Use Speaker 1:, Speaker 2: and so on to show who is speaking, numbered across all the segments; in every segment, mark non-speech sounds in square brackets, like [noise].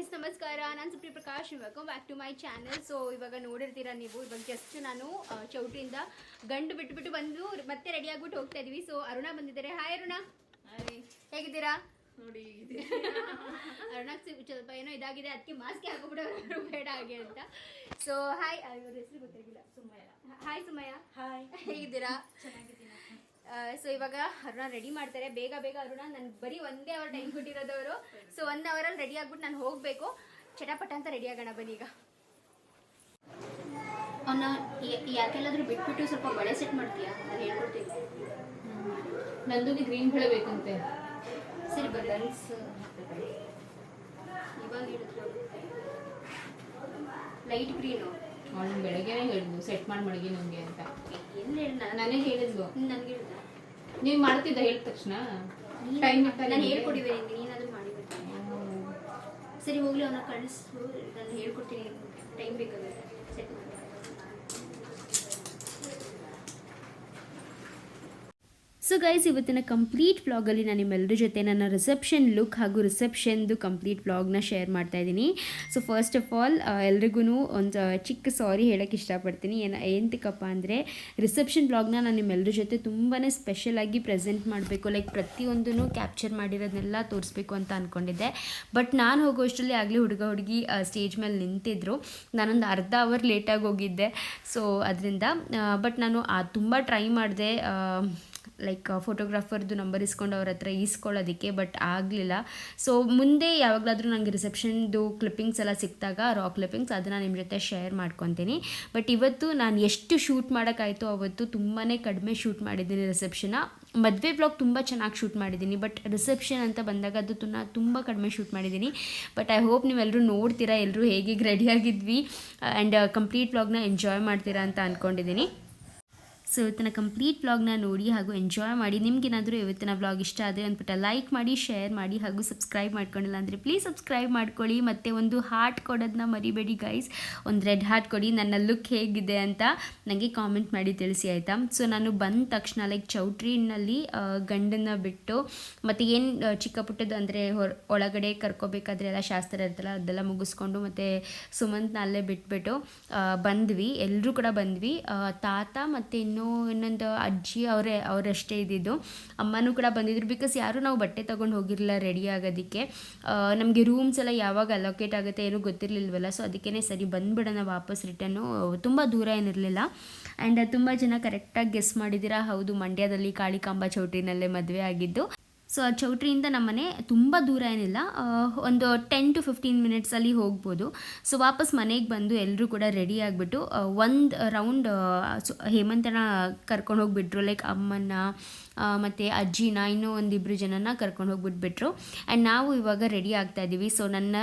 Speaker 1: Guys ನಮಸ್ಕಾರ. ನಾನು Supri Prakash welcome back to my channel so ಇವಾಗ ನೋಡಿರ್ತೀರ ನೀವು? ಇವಾಗ ಜಸ್ಟ್ ನಾನು ಚೌಟ್ರಿಯಿಂದ ಗಂಡು ಬಿಟ್ಬಿಟ್ಟು ಬಂದು ಮತ್ತೆ ರೆಡಿ ಆಗ್ಬಿಟ್ಟು ಹೋಗ್ತಾ ಇದೀವಿ. ಸೊ ಅರುಣ ಬಂದಿದ್ದಾರೆ. ಹಾಯ್ ಅರುಣ. ಹೇಗಿದ್ದೀರಾ?
Speaker 2: ನೋಡಿ [laughs]
Speaker 1: ಅರುಣ ಸ್ವಲ್ಪ ಏನೋ ಇದಾಗಿದೆ. ಅದಕ್ಕೆ ಮಾಸ್ಕ್ ಹಾಕೋಬಿಡೋರು ಬೇಡ ಹಾಗೆ ಅಂತ. ಸೊ ಹಾಯ್ ಇವ್ರ ಹೆಸರು ಗೊತ್ತಿರಲಿಲ್ಲ.
Speaker 2: ಸುಮ್ಮಯ
Speaker 1: ಹಾಯ್ ಸುಮಯ್ಯ
Speaker 2: ಹಾಯ್
Speaker 1: ಹೇಗಿದ್ದೀರಾ?
Speaker 2: ಚೆನ್ನಾಗಿದ್ದೀನಿ.
Speaker 1: ಸೊ ಇವಾಗ ಅರುಣ ರೆಡಿ ಮಾಡ್ತಾರೆ. ಬೇಗ ಬೇಗ ಅರುಣ ನನ್ ಬರೀ ಒಂದೇ ಅವರ್. ಟೈಮ್ ಕೊಟ್ಟಿರೋದವರು ಸೊ ಒನ್ ಅವರಲ್ಲಿ ರೆಡಿ ಆಗ್ಬಿಟ್ಟು ನಾನು ಹೋಗಬೇಕು. ಚಟಪಟ ಅಂತ ರೆಡಿ ಆಗೋಣ ಬನ್ನಿ ಈಗ. ಅವನ ಯಾಕೆಲ್ಲಾದ್ರೂ ಬಿಟ್ಬಿಟ್ಟು ಸ್ವಲ್ಪ ಬಳೆ ಸೆಟ್ ಮಾಡ್ತೀಯಾ? ನಾನು ಹೇಳ್ಕೊಡ್ತೀನಿ.
Speaker 2: ನಂದುಗೆ ಗ್ರೀನ್ ಬಳೆ ಬೇಕಂತೆ.
Speaker 1: ಸರಿ ಬಲನ್ಸ್ ಇವಾಗ ಹೇಳಿದ್ರು ಲೈಟ್ ಗ್ರೀನು
Speaker 2: ಅವಳು ಬೆಳಗ್ಗೆನೇ ಹೇಳಿದ್ಲು ಸೆಟ್ ಮಾಡಿ ಮಡಗಿ ನಮಗೆ ಅಂತ.
Speaker 1: ಎಲ್ಲಿ ಹೇಳಿ ನಾನು
Speaker 2: ನನಗೆ ಹೇಳಿದ್ಲು
Speaker 1: ನನಗೆ ಹೇಳಿದ
Speaker 2: ನೀವು ಮಾಡ್ತಿದ್ದ ಹೇಳಿದ ತಕ್ಷಣ? ಟೈಮ್
Speaker 1: ನಾನು ಹೇಳ್ಕೊಡಿವೆ ನಿಂಗೆ ನೀನಾದ್ರೂ ಮಾಡಿ ಬರ್ತೀನಿ ಸರಿ ಹೋಗ್ಲಿ ಅವನ ಕಳಿಸು. ನಾನು ಹೇಳ್ಕೊಡ್ತೀನಿ. ಟೈಮ್ ಬೇಕಾಗುತ್ತೆ ಸೆಟ್ ಮಾಡಿ ಸೊ ಗೈಸ್ ಇವತ್ತಿನ ಕಂಪ್ಲೀಟ್ ವ್ಲಾಗಲ್ಲಿ ನಾನು ನಿಮ್ಮೆಲ್ಲರ ಜೊತೆ ನನ್ನ ರಿಸೆಪ್ಷನ್ ಲುಕ್ ಹಾಗೂ ರಿಸೆಪ್ಷನ್ದು ಕಂಪ್ಲೀಟ್ ವ್ಲಾಗ್ನ ಶೇರ್ ಮಾಡ್ತಾ ಇದ್ದೀನಿ. ಸೊ ಫಸ್ಟ್ ಆಫ್ ಆಲ್ ಎಲ್ರಿಗೂ ಒಂದು ಚಿಕ್ಕ ಸಾರಿ ಹೇಳೋಕ್ಕೆ ಇಷ್ಟಪಡ್ತೀನಿ. ಏನು ಏನಂತಕ್ಕಪ್ಪ ಅಂದರೆ ರಿಸೆಪ್ಷನ್ ಬ್ಲಾಗ್ನ ನಾನು ನಿಮ್ಮೆಲ್ಲರ ಜೊತೆ ತುಂಬಾ ಸ್ಪೆಷಲಾಗಿ ಪ್ರೆಸೆಂಟ್ ಮಾಡಬೇಕು. ಲೈಕ್ ಪ್ರತಿಯೊಂದೂ ಕ್ಯಾಪ್ಚರ್ ಮಾಡಿರೋದನ್ನೆಲ್ಲ ತೋರಿಸ್ಬೇಕು ಅಂತ ಅಂದ್ಕೊಂಡಿದ್ದೆ ಬಟ್ ನಾನು ಹೋಗೋಷ್ಟರಲ್ಲಿ ಆಗಲೇ ಹುಡುಗ ಹುಡುಗಿ ಸ್ಟೇಜ್ ಮೇಲೆ ನಿಂತಿದ್ರು. ನಾನೊಂದು ಅರ್ಧ ಅವರ್ ಲೇಟಾಗಿ ಹೋಗಿದ್ದೆ. ಸೊ ಅದರಿಂದ ಬಟ್ ನಾನು ತುಂಬ ಟ್ರೈ ಮಾಡಿದೆ. ಲೈಕ್ ಫೋಟೋಗ್ರಾಫರ್ದು ನಂಬರ್ ಇಸ್ಕೊಂಡು ಅವ್ರ ಹತ್ರ ಈಸ್ಕೊಳ್ಳೋದಕ್ಕೆ ಬಟ್ ಆಗಲಿಲ್ಲ. ಸೊ ಮುಂದೆ ಯಾವಾಗಲಾದರೂ ನನಗೆ ರಿಸೆಪ್ಷನ್ದು ಕ್ಲಿಪ್ಪಿಂಗ್ಸ್ ಎಲ್ಲ ಸಿಕ್ಕಿದಾಗ ರಾ ಕ್ಲಿಪ್ಪಿಂಗ್ಸ್ ಅದನ್ನು ನಿಮ್ಮ ಜೊತೆ ಶೇರ್ ಮಾಡ್ಕೊತೀನಿ. ಬಟ್ ಇವತ್ತು ನಾನು ಎಷ್ಟು ಶೂಟ್ ಮಾಡೋಕ್ಕಾಯಿತು ಅವತ್ತು ತುಂಬಾ ಕಡಿಮೆ ಶೂಟ್ ಮಾಡಿದ್ದೀನಿ ರಿಸೆಪ್ಷನ್ನ ಮದುವೆ ಬ್ಲಾಗ್ ತುಂಬ ಚೆನ್ನಾಗಿ ಶೂಟ್ ಮಾಡಿದ್ದೀನಿ ಬಟ್ ರಿಸೆಪ್ಷನ್ ಅಂತ ಬಂದಾಗ ಅದು ತುನ ತುಂಬ ಕಡಿಮೆ ಶೂಟ್ ಮಾಡಿದ್ದೀನಿ. ಬಟ್ ಐ ಹೋಪ್ ನೀವೆಲ್ಲರೂ ನೋಡ್ತೀರಾ ಎಲ್ಲರೂ ಹೇಗೆ ರೆಡಿಯಾಗಿದ್ವಿ ಆ್ಯಂಡ್ ಕಂಪ್ಲೀಟ್ ಬ್ಲಾಗ್ನ ಎಂಜಾಯ್ ಮಾಡ್ತೀರಾ ಅಂತ ಅಂದ್ಕೊಂಡಿದ್ದೀನಿ ಸೊ ಇವತ್ತಿನ ಕಂಪ್ಲೀಟ್ ವ್ಲಾಗ್ನ ನೋಡಿ ಹಾಗೂ ಎಂಜಾಯ್ ಮಾಡಿ. ನಿಮ್ಗೇನಾದರೂ ಇವತ್ತಿನ ವ್ಲಾಗ್ ಇಷ್ಟ ಆದರೆ ಅಂದ್ಬಿಟ್ಟು ಲೈಕ್ ಮಾಡಿ ಶೇರ್ ಮಾಡಿ ಹಾಗೂ ಸಬ್ಸ್ಕ್ರೈಬ್ ಮಾಡ್ಕೊಂಡಿಲ್ಲ ಅಂದರೆ ಪ್ಲೀಸ್ ಸಬ್ಸ್ಕ್ರೈಬ್ ಮಾಡ್ಕೊಳ್ಳಿ. ಮತ್ತು ಒಂದು ಹಾರ್ಟ್ ಕೊಡೋದನ್ನ ಮರಿಬೇಡಿ ಗೈಸ್ ಒಂದು ರೆಡ್ ಹಾರ್ಟ್ ಕೊಡಿ. ನನ್ನ ಲುಕ್ ಹೇಗಿದೆ ಅಂತ ನನಗೆ ಕಾಮೆಂಟ್ ಮಾಡಿ ತಿಳಿಸಿ ಆಯಿತಾ? ಸೊ ನಾನು ಬಂದ ತಕ್ಷಣ ಲೈಕ್ ಚೌಟ್ರಿನಲ್ಲಿ ಗಂಡನ್ನ ಬಿಟ್ಟು ಮತ್ತು ಏನು ಚಿಕ್ಕ ಪುಟ್ಟದ್ದು ಅಂದರೆ ಒಳಗಡೆ ಕರ್ಕೋಬೇಕಾದ್ರೆ ಎಲ್ಲ ಶಾಸ್ತ್ರ ಇರ್ತಲ್ಲ ಅದೆಲ್ಲ ಮುಗಿಸ್ಕೊಂಡು ಮತ್ತು ಸುಮಂತ್ನ ಅಲ್ಲೇ ಬಿಟ್ಬಿಟ್ಟು ಬಂದ್ವಿ. ಎಲ್ಲರೂ ಕೂಡ ಬಂದ್ವಿ. ತಾತ ಮತ್ತು ಇನ್ನೂ ಇನ್ನೊಂದು ಅಜ್ಜಿ ಅವರೇ, ಅವರಷ್ಟೇ ಇದ್ದಿದ್ದು. ಅಮ್ಮನೂ ಕೂಡ ಬಂದಿದ್ರು. ಬಿಕಾಸ್ ಯಾರೂ ನಾವು ಬಟ್ಟೆ ತೊಗೊಂಡು ಹೋಗಿರಲಿಲ್ಲ ರೆಡಿ ಆಗೋದಕ್ಕೆ. ನಮಗೆ ರೂಮ್ಸ್ ಎಲ್ಲ ಯಾವಾಗ ಅಲೋಕೇಟ್ ಆಗುತ್ತೆ ಏನೂ ಗೊತ್ತಿರಲಿಲ್ವಲ್ಲ. ಸೊ ಅದಕ್ಕೇ ಸರಿ ಬಂದ್ಬಿಡೋಣ, ವಾಪಸ್ ರಿಟರ್ನು ತುಂಬ ದೂರ ಏನಿರಲಿಲ್ಲ ಆ್ಯಂಡ್ ತುಂಬ ಜನ ಕರೆಕ್ಟಾಗಿ ಗೆಸ್ ಮಾಡಿದ್ದೀರಾ? ಹೌದು, ಮಂಡ್ಯದಲ್ಲಿ ಕಾಳಿಕಾಂಬ ಚೌಟ್ರಿನಲ್ಲೇ ಮದುವೆ ಆಗಿದ್ದು. ಸೊ ಆ ಚೌಟ್ರಿಯಿಂದ ನಮ್ಮನೆ ತುಂಬ ದೂರ ಏನಿಲ್ಲ ಒಂದು ಟೆನ್ ಟು ಫಿಫ್ಟೀನ್ ಮಿನಿಟ್ಸಲ್ಲಿ ಹೋಗ್ಬೋದು. ಸೊ ವಾಪಸ್ ಮನೆಗೆ ಬಂದು ಎಲ್ಲರೂ ಕೂಡ ರೆಡಿ ಆಗಿಬಿಟ್ಟು ಒಂದು ರೌಂಡ್ ಹೇಮಂತನ ಕರ್ಕೊಂಡು ಹೋಗಿಬಿಟ್ರು ಲೈಕ್ ಅಮ್ಮನ ಮತ್ತು ಅಜ್ಜಿನ ಇನ್ನೂ ಒಂದಿಬ್ಬರು ಜನನ ಕರ್ಕೊಂಡು ಹೋಗ್ಬಿಟ್ಬಿಟ್ರು. ಆ್ಯಂಡ್ ನಾವು ಇವಾಗ ರೆಡಿ ಆಗ್ತಾ ಇದ್ದೀವಿ ಸೊ ನನ್ನ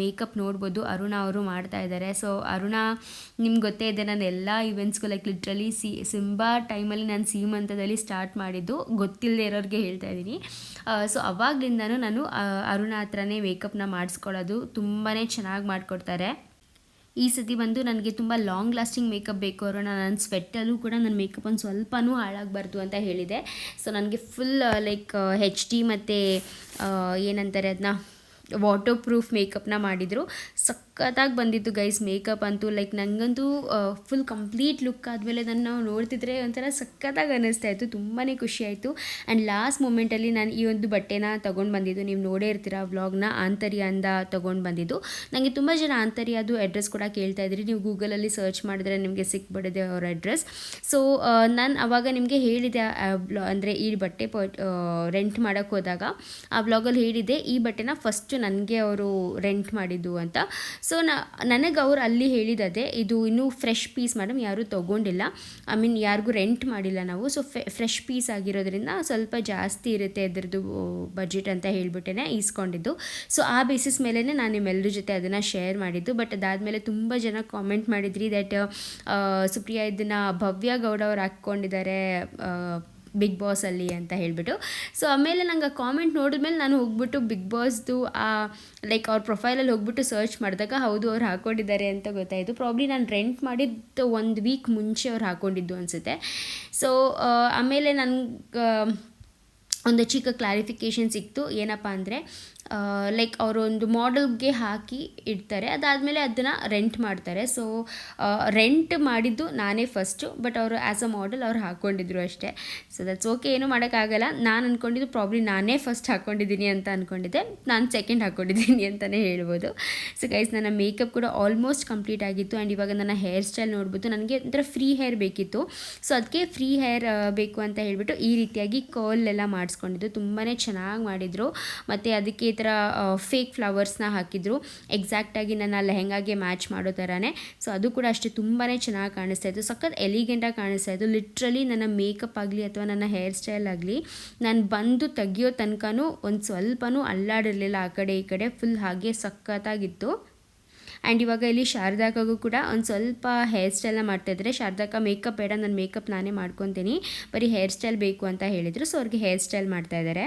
Speaker 1: ಮೇಕಪ್ ನೋಡ್ಬೋದು. ಅರುಣ ಅವರು ಮಾಡ್ತಾ ಇದ್ದಾರೆ. ಸೊ ಅರುಣ, ನಿಮ್ಗೆ ಗೊತ್ತೇ ಇದೆ, ನಾನು ಎಲ್ಲ ಇವೆಂಟ್ಸ್ಗೂ ಲೈಕ್ ಲಿಟ್ರಲಿ ಸಿ ಸಿಂಬಾ ಟೈಮಲ್ಲಿ ನಾನು ಸೀಮಂತದಲ್ಲಿ ಸ್ಟಾರ್ಟ್ ಮಾಡಿದ್ದು. ಗೊತ್ತಿಲ್ಲದೆ ಇರೋರಿಗೆ ಹೇಳ್ತಾ ಇದ್ದೀನಿ ಸೊ ಅವಾಗ್ಲಿಂದನೂ ನಾನು ಅರುಣ ಹತ್ರನೇ ಮೇಕಪ್ನ ಮಾಡಿಸ್ಕೊಳ್ಳೋದು ತುಂಬಾ ಚೆನ್ನಾಗಿ ಮಾಡಿಕೊಡ್ತಾರೆ. ಈ ಸತಿ ಬಂದು ನನಗೆ ತುಂಬ ಲಾಂಗ್ ಲಾಸ್ಟಿಂಗ್ ಮೇಕಪ್ ಬೇಕು ಅರುಣ. ನನ್ನ ಸ್ವೆಟ್ಟಲ್ಲೂ ಕೂಡ ನನ್ನ ಮೇಕಪ್ ಒಂದು ಸ್ವಲ್ಪನೂ ಹಾಳಾಗಬಾರ್ದು ಅಂತ ಹೇಳಿದೆ. ಸೊ ನನಗೆ ಫುಲ್ ಲೈಕ್ ಹೆಚ್ ಡಿ ಮತ್ತು ಏನಂತಾರೆ ಅದನ್ನ ವಾಟರ್ ಪ್ರೂಫ್ ಮೇಕಪ್ನ ಮಾಡಿದರು. ಸಖತ್ತಾಗಿ ಬಂದಿತ್ತು ಗೈಸ್ ಮೇಕಪ್ ಅಂತೂ ಲೈಕ್ ನನಗಂತೂ ಫುಲ್ ಕಂಪ್ಲೀಟ್ ಲುಕ್ ಆದಮೇಲೆ ನನ್ನ ನೋಡ್ತಿದ್ರೆ ಒಂಥರ ಸಖತ್ತಾಗಿ ಅನ್ನಿಸ್ತಾ ಇತ್ತು ತುಂಬಾ ಖುಷಿ ಆಯಿತು. ಆ್ಯಂಡ್ ಲಾಸ್ಟ್ ಮೂಮೆಂಟಲ್ಲಿ ನಾನು ಈ ಒಂದು ಬಟ್ಟೆನ ತೊಗೊಂಡು ಬಂದಿದ್ದು, ನೀವು ನೋಡೇ ಇರ್ತೀರ ವ್ಲಾಗ್ನ ಆಂತರ್ಯಿಂದ ತೊಗೊಂಡು ಬಂದಿದ್ದು. ನನಗೆ ತುಂಬ ಜನ ಆಂತರ್ಯದು ಅಡ್ರೆಸ್ ಕೂಡ ಕೇಳ್ತಾ ಇದ್ರಿ, ನೀವು ಗೂಗಲಲ್ಲಿ ಸರ್ಚ್ ಮಾಡಿದ್ರೆ ನಿಮಗೆ ಸಿಕ್ಬಿಡಿದೆ ಅವ್ರ ಅಡ್ರೆಸ್ ಸೊ ನಾನು ಅವಾಗ ನಿಮಗೆ ಹೇಳಿದೆ ಅಂದರೆ ಈ ಬಟ್ಟೆ ರೆಂಟ್ ಮಾಡೋಕ್ಕೆ ಹೋದಾಗ, ಆ ವ್ಲಾಗಲ್ಲಿ ಹೇಳಿದೆ ಈ ಬಟ್ಟೆನ ಫಸ್ಟ್ ನನಗೆ ಅವರು ರೆಂಟ್ ಮಾಡಿದ್ದು ಅಂತ. ಸೊ ನನಗೆ ಅವ್ರು ಅಲ್ಲಿ ಹೇಳಿದದೆ ಇದು ಇನ್ನೂ ಫ್ರೆಶ್ ಪೀಸ್ ಮೇಡಮ್ ಯಾರೂ ತೊಗೊಂಡಿಲ್ಲ. ಐ ಮೀನ್ ಯಾರಿಗೂ ರೆಂಟ್ ಮಾಡಿಲ್ಲ ನಾವು. ಸೊ ಫ್ರೆಶ್ ಪೀಸ್ ಆಗಿರೋದ್ರಿಂದ ಸ್ವಲ್ಪ ಜಾಸ್ತಿ ಇರುತ್ತೆ ಅದರದ್ದು ಬಜೆಟ್ ಅಂತ ಹೇಳ್ಬಿಟ್ಟೇ ಈಸ್ಕೊಂಡಿದ್ದು. ಸೊ ಆ ಬೇಸಿಸ್ ಮೇಲೇ ನಾನು ನಿಮ್ಮೆಲ್ಲರ ಜೊತೆ ಅದನ್ನು ಶೇರ್ ಮಾಡಿದ್ದು. ಬಟ್ ಅದಾದಮೇಲೆ ತುಂಬ ಜನ ಕಾಮೆಂಟ್ ಮಾಡಿದ್ರಿ ದಟ್ ಸುಪ್ರಿಯಾ ಇದನ್ನು ಭವ್ಯ ಗೌಡ ಅವ್ರು ಹಾಕ್ಕೊಂಡಿದ್ದಾರೆ ಬಿಗ್ ಬಾಸಲ್ಲಿ ಅಂತ ಹೇಳಿಬಿಟ್ಟು. ಸೊ ಆಮೇಲೆ ನಂಗೆ ಆ ಕಾಮೆಂಟ್ ನೋಡಿದ್ಮೇಲೆ ನಾನು ಹೋಗ್ಬಿಟ್ಟು ಬಿಗ್ ಬಾಸ್ದು ಆ ಲೈಕ್ ಅವ್ರ ಪ್ರೊಫೈಲಲ್ಲಿ ಹೋಗ್ಬಿಟ್ಟು ಸರ್ಚ್ ಮಾಡಿದಾಗ ಹೌದು ಅವ್ರು ಹಾಕೊಂಡಿದ್ದಾರೆ ಅಂತ ಗೊತ್ತಾಯಿತು. ಪ್ರಾಬ್ಲಿ ನಾನು ರೆಂಟ್ ಮಾಡಿದ್ದು ಒಂದು ವೀಕ್ ಮುಂಚೆ ಅವ್ರು ಹಾಕೊಂಡಿದ್ದು ಅನಿಸುತ್ತೆ. ಸೊ ಆಮೇಲೆ ನನ್ಗೆ ಒಂದು ಚಿಕ್ಕ ಕ್ಲಾರಿಫಿಕೇಷನ್ ಸಿಕ್ತು. ಏನಪ್ಪ ಅಂದರೆ ಲೈಕ್ ಅವರೊಂದು ಮಾಡಲ್ಗೆ ಹಾಕಿ ಇಡ್ತಾರೆ. ಅದಾದಮೇಲೆ ಅದನ್ನು ರೆಂಟ್ ಮಾಡ್ತಾರೆ. ಸೊ ರೆಂಟ್ ಮಾಡಿದ್ದು ನಾನೇ ಫಸ್ಟು ಬಟ್ ಅವರು ಆ್ಯಸ್ ಅ ಮಾಡೆಲ್ ಅವ್ರು ಹಾಕ್ಕೊಂಡಿದ್ರು ಅಷ್ಟೇ. ಸೊ ದಟ್ಸ್ ಓಕೆ ಏನೂ ಮಾಡೋಕ್ಕಾಗಲ್ಲ. ನಾನು ಅಂದ್ಕೊಂಡಿದ್ದು ಪ್ರಾಬ್ಲಿ ನಾನೇ ಫಸ್ಟ್ ಹಾಕ್ಕೊಂಡಿದ್ದೀನಿ ಅಂತ ಅಂದ್ಕೊಂಡಿದ್ದೆ ನಾನು ಸೆಕೆಂಡ್ ಹಾಕ್ಕೊಂಡಿದ್ದೀನಿ ಅಂತಲೇ ಹೇಳ್ಬೋದು. ಸೊ ಗೈಸ್ ನನ್ನ ಮೇಕಪ್ ಕೂಡ ಆಲ್ಮೋಸ್ಟ್ ಕಂಪ್ಲೀಟ್ ಆಗಿತ್ತು. ಆ್ಯಂಡ್ ಇವಾಗ ನನ್ನ ಹೇರ್ ಸ್ಟೈಲ್ ನೋಡ್ಬೋದು ನನಗೆ ಒಂಥರ ಫ್ರೀ ಹೇರ್ ಬೇಕಿತ್ತು. ಸೊ ಅದಕ್ಕೆ ಫ್ರೀ ಹೇರ್ ಬೇಕು ಅಂತ ಹೇಳಿಬಿಟ್ಟು ಈ ರೀತಿಯಾಗಿ ಕರ್ಲ್ ಎಲ್ಲ ಮಾಡಿಸ್ಕೊಂಡಿದ್ದು. ತುಂಬಾ ಚೆನ್ನಾಗಿ ಮಾಡಿದರು. ಮತ್ತು ಅದಕ್ಕೆ ಈ ಥರ ಫೇಕ್ ಫ್ಲವರ್ಸ್ನ ಹಾಕಿದ್ರು. ಎಕ್ಸಾಕ್ಟಾಗಿ ನನ್ನ ಲೆಹೆಂಗಾಗೆ ಮ್ಯಾಚ್ ಮಾಡೋ ಥರನೇ. ಸೊ ಅದು ಕೂಡ ಅಷ್ಟೇ ತುಂಬಾ ಚೆನ್ನಾಗಿ ಕಾಣಿಸ್ತಾ ಇತ್ತು. ಸಖತ್ ಎಲಿಗೆಂಟಾಗಿ ಕಾಣಿಸ್ತಾ ಇತ್ತು. ಲಿಟ್ರಲಿ ನನ್ನ ಮೇಕಪ್ ಆಗಲಿ ಅಥವಾ ನನ್ನ ಹೇರ್ ಸ್ಟೈಲ್ ಆಗಲಿ, ನಾನು ಬಂದು ತೆಗಿಯೋ ತನಕನೂ ಒಂದು ಸ್ವಲ್ಪನೂ ಅಲ್ಲಾಡಿರಲಿಲ್ಲ ಆ ಕಡೆ ಈ ಕಡೆ. ಫುಲ್ ಹಾಗೆ ಸಖತ್ತಾಗಿತ್ತು. ಆ್ಯಂಡ್ ಇವಾಗ ಇಲ್ಲಿ ಶಾರದಾಕಾಗೂ ಕೂಡ ಒಂದು ಸ್ವಲ್ಪ ಹೇರ್ ಸ್ಟೈಲ್ನ ಮಾಡ್ತಾಯಿದ್ರೆ ಶಾರದಾಕ ಮೇಕಪ್ ಬೇಡ, ನಾನು ಮೇಕಪ್ ನಾನೇ ಮಾಡ್ಕೊತೀನಿ. ಬರೀ ಹೇರ್ ಸ್ಟೈಲ್ ಬೇಕು ಅಂತ ಹೇಳಿದರು. ಸೊ ಅವ್ರಿಗೆ ಹೇರ್ ಸ್ಟೈಲ್ ಮಾಡ್ತಾ ಇದ್ದಾರೆ.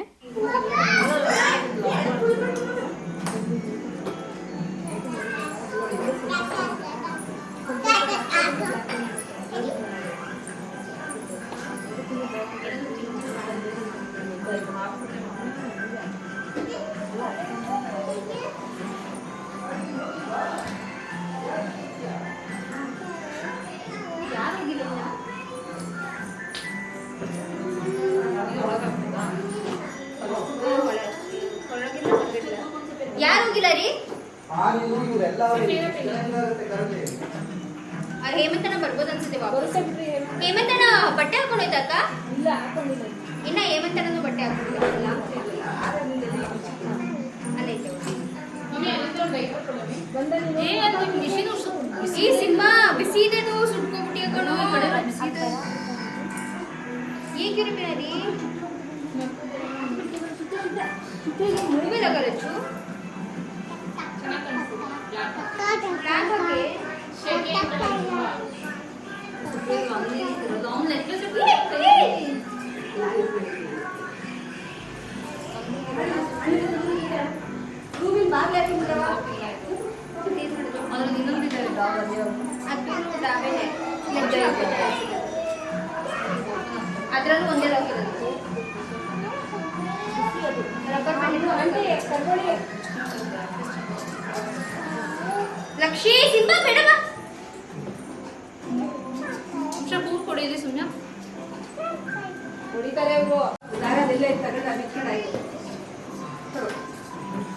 Speaker 1: ಹೇಮಂತನ ಬರ್ಬೋದು ಅನ್ಸುತ್ತೆ ವಾಪಸ್ ಹೇಮಂತನ ಬಟ್ಟೆ ಹಾಕೊಂಡೋಯ್ತಕ್ಕ ಇನ್ನ ಹೇಮಂತನೂ ಬಟ್ಟೆ ಹಾಕೊಂಡಿಲ್ಲ. ಈ ಸಿಂಹ ಬಿಸಿ ಇದೆ ಸುಟ್ಕೊಂಡ್ಬಿಟ್ಟಿ ಕಣೋ ಬಿಸಿ ಇದೆ ಏಕೆ ರೀ?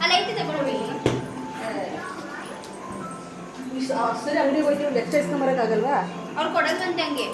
Speaker 1: ಅಲ್ಲ ಐತಿ ತಗೊಳ್ಳಿ
Speaker 3: ಸರಿ ಅಂಗಡಿಗೆ ಹೋಗ್ತೀವಿ ಲೆಕ್ಕ ಇಸ್ಕೊಂಬರಕ್ಕಾಗಲ್ವಾ
Speaker 1: ಅವ್ರು ಕೊಡಲ್ವಂತೆ ಹಂಗೆ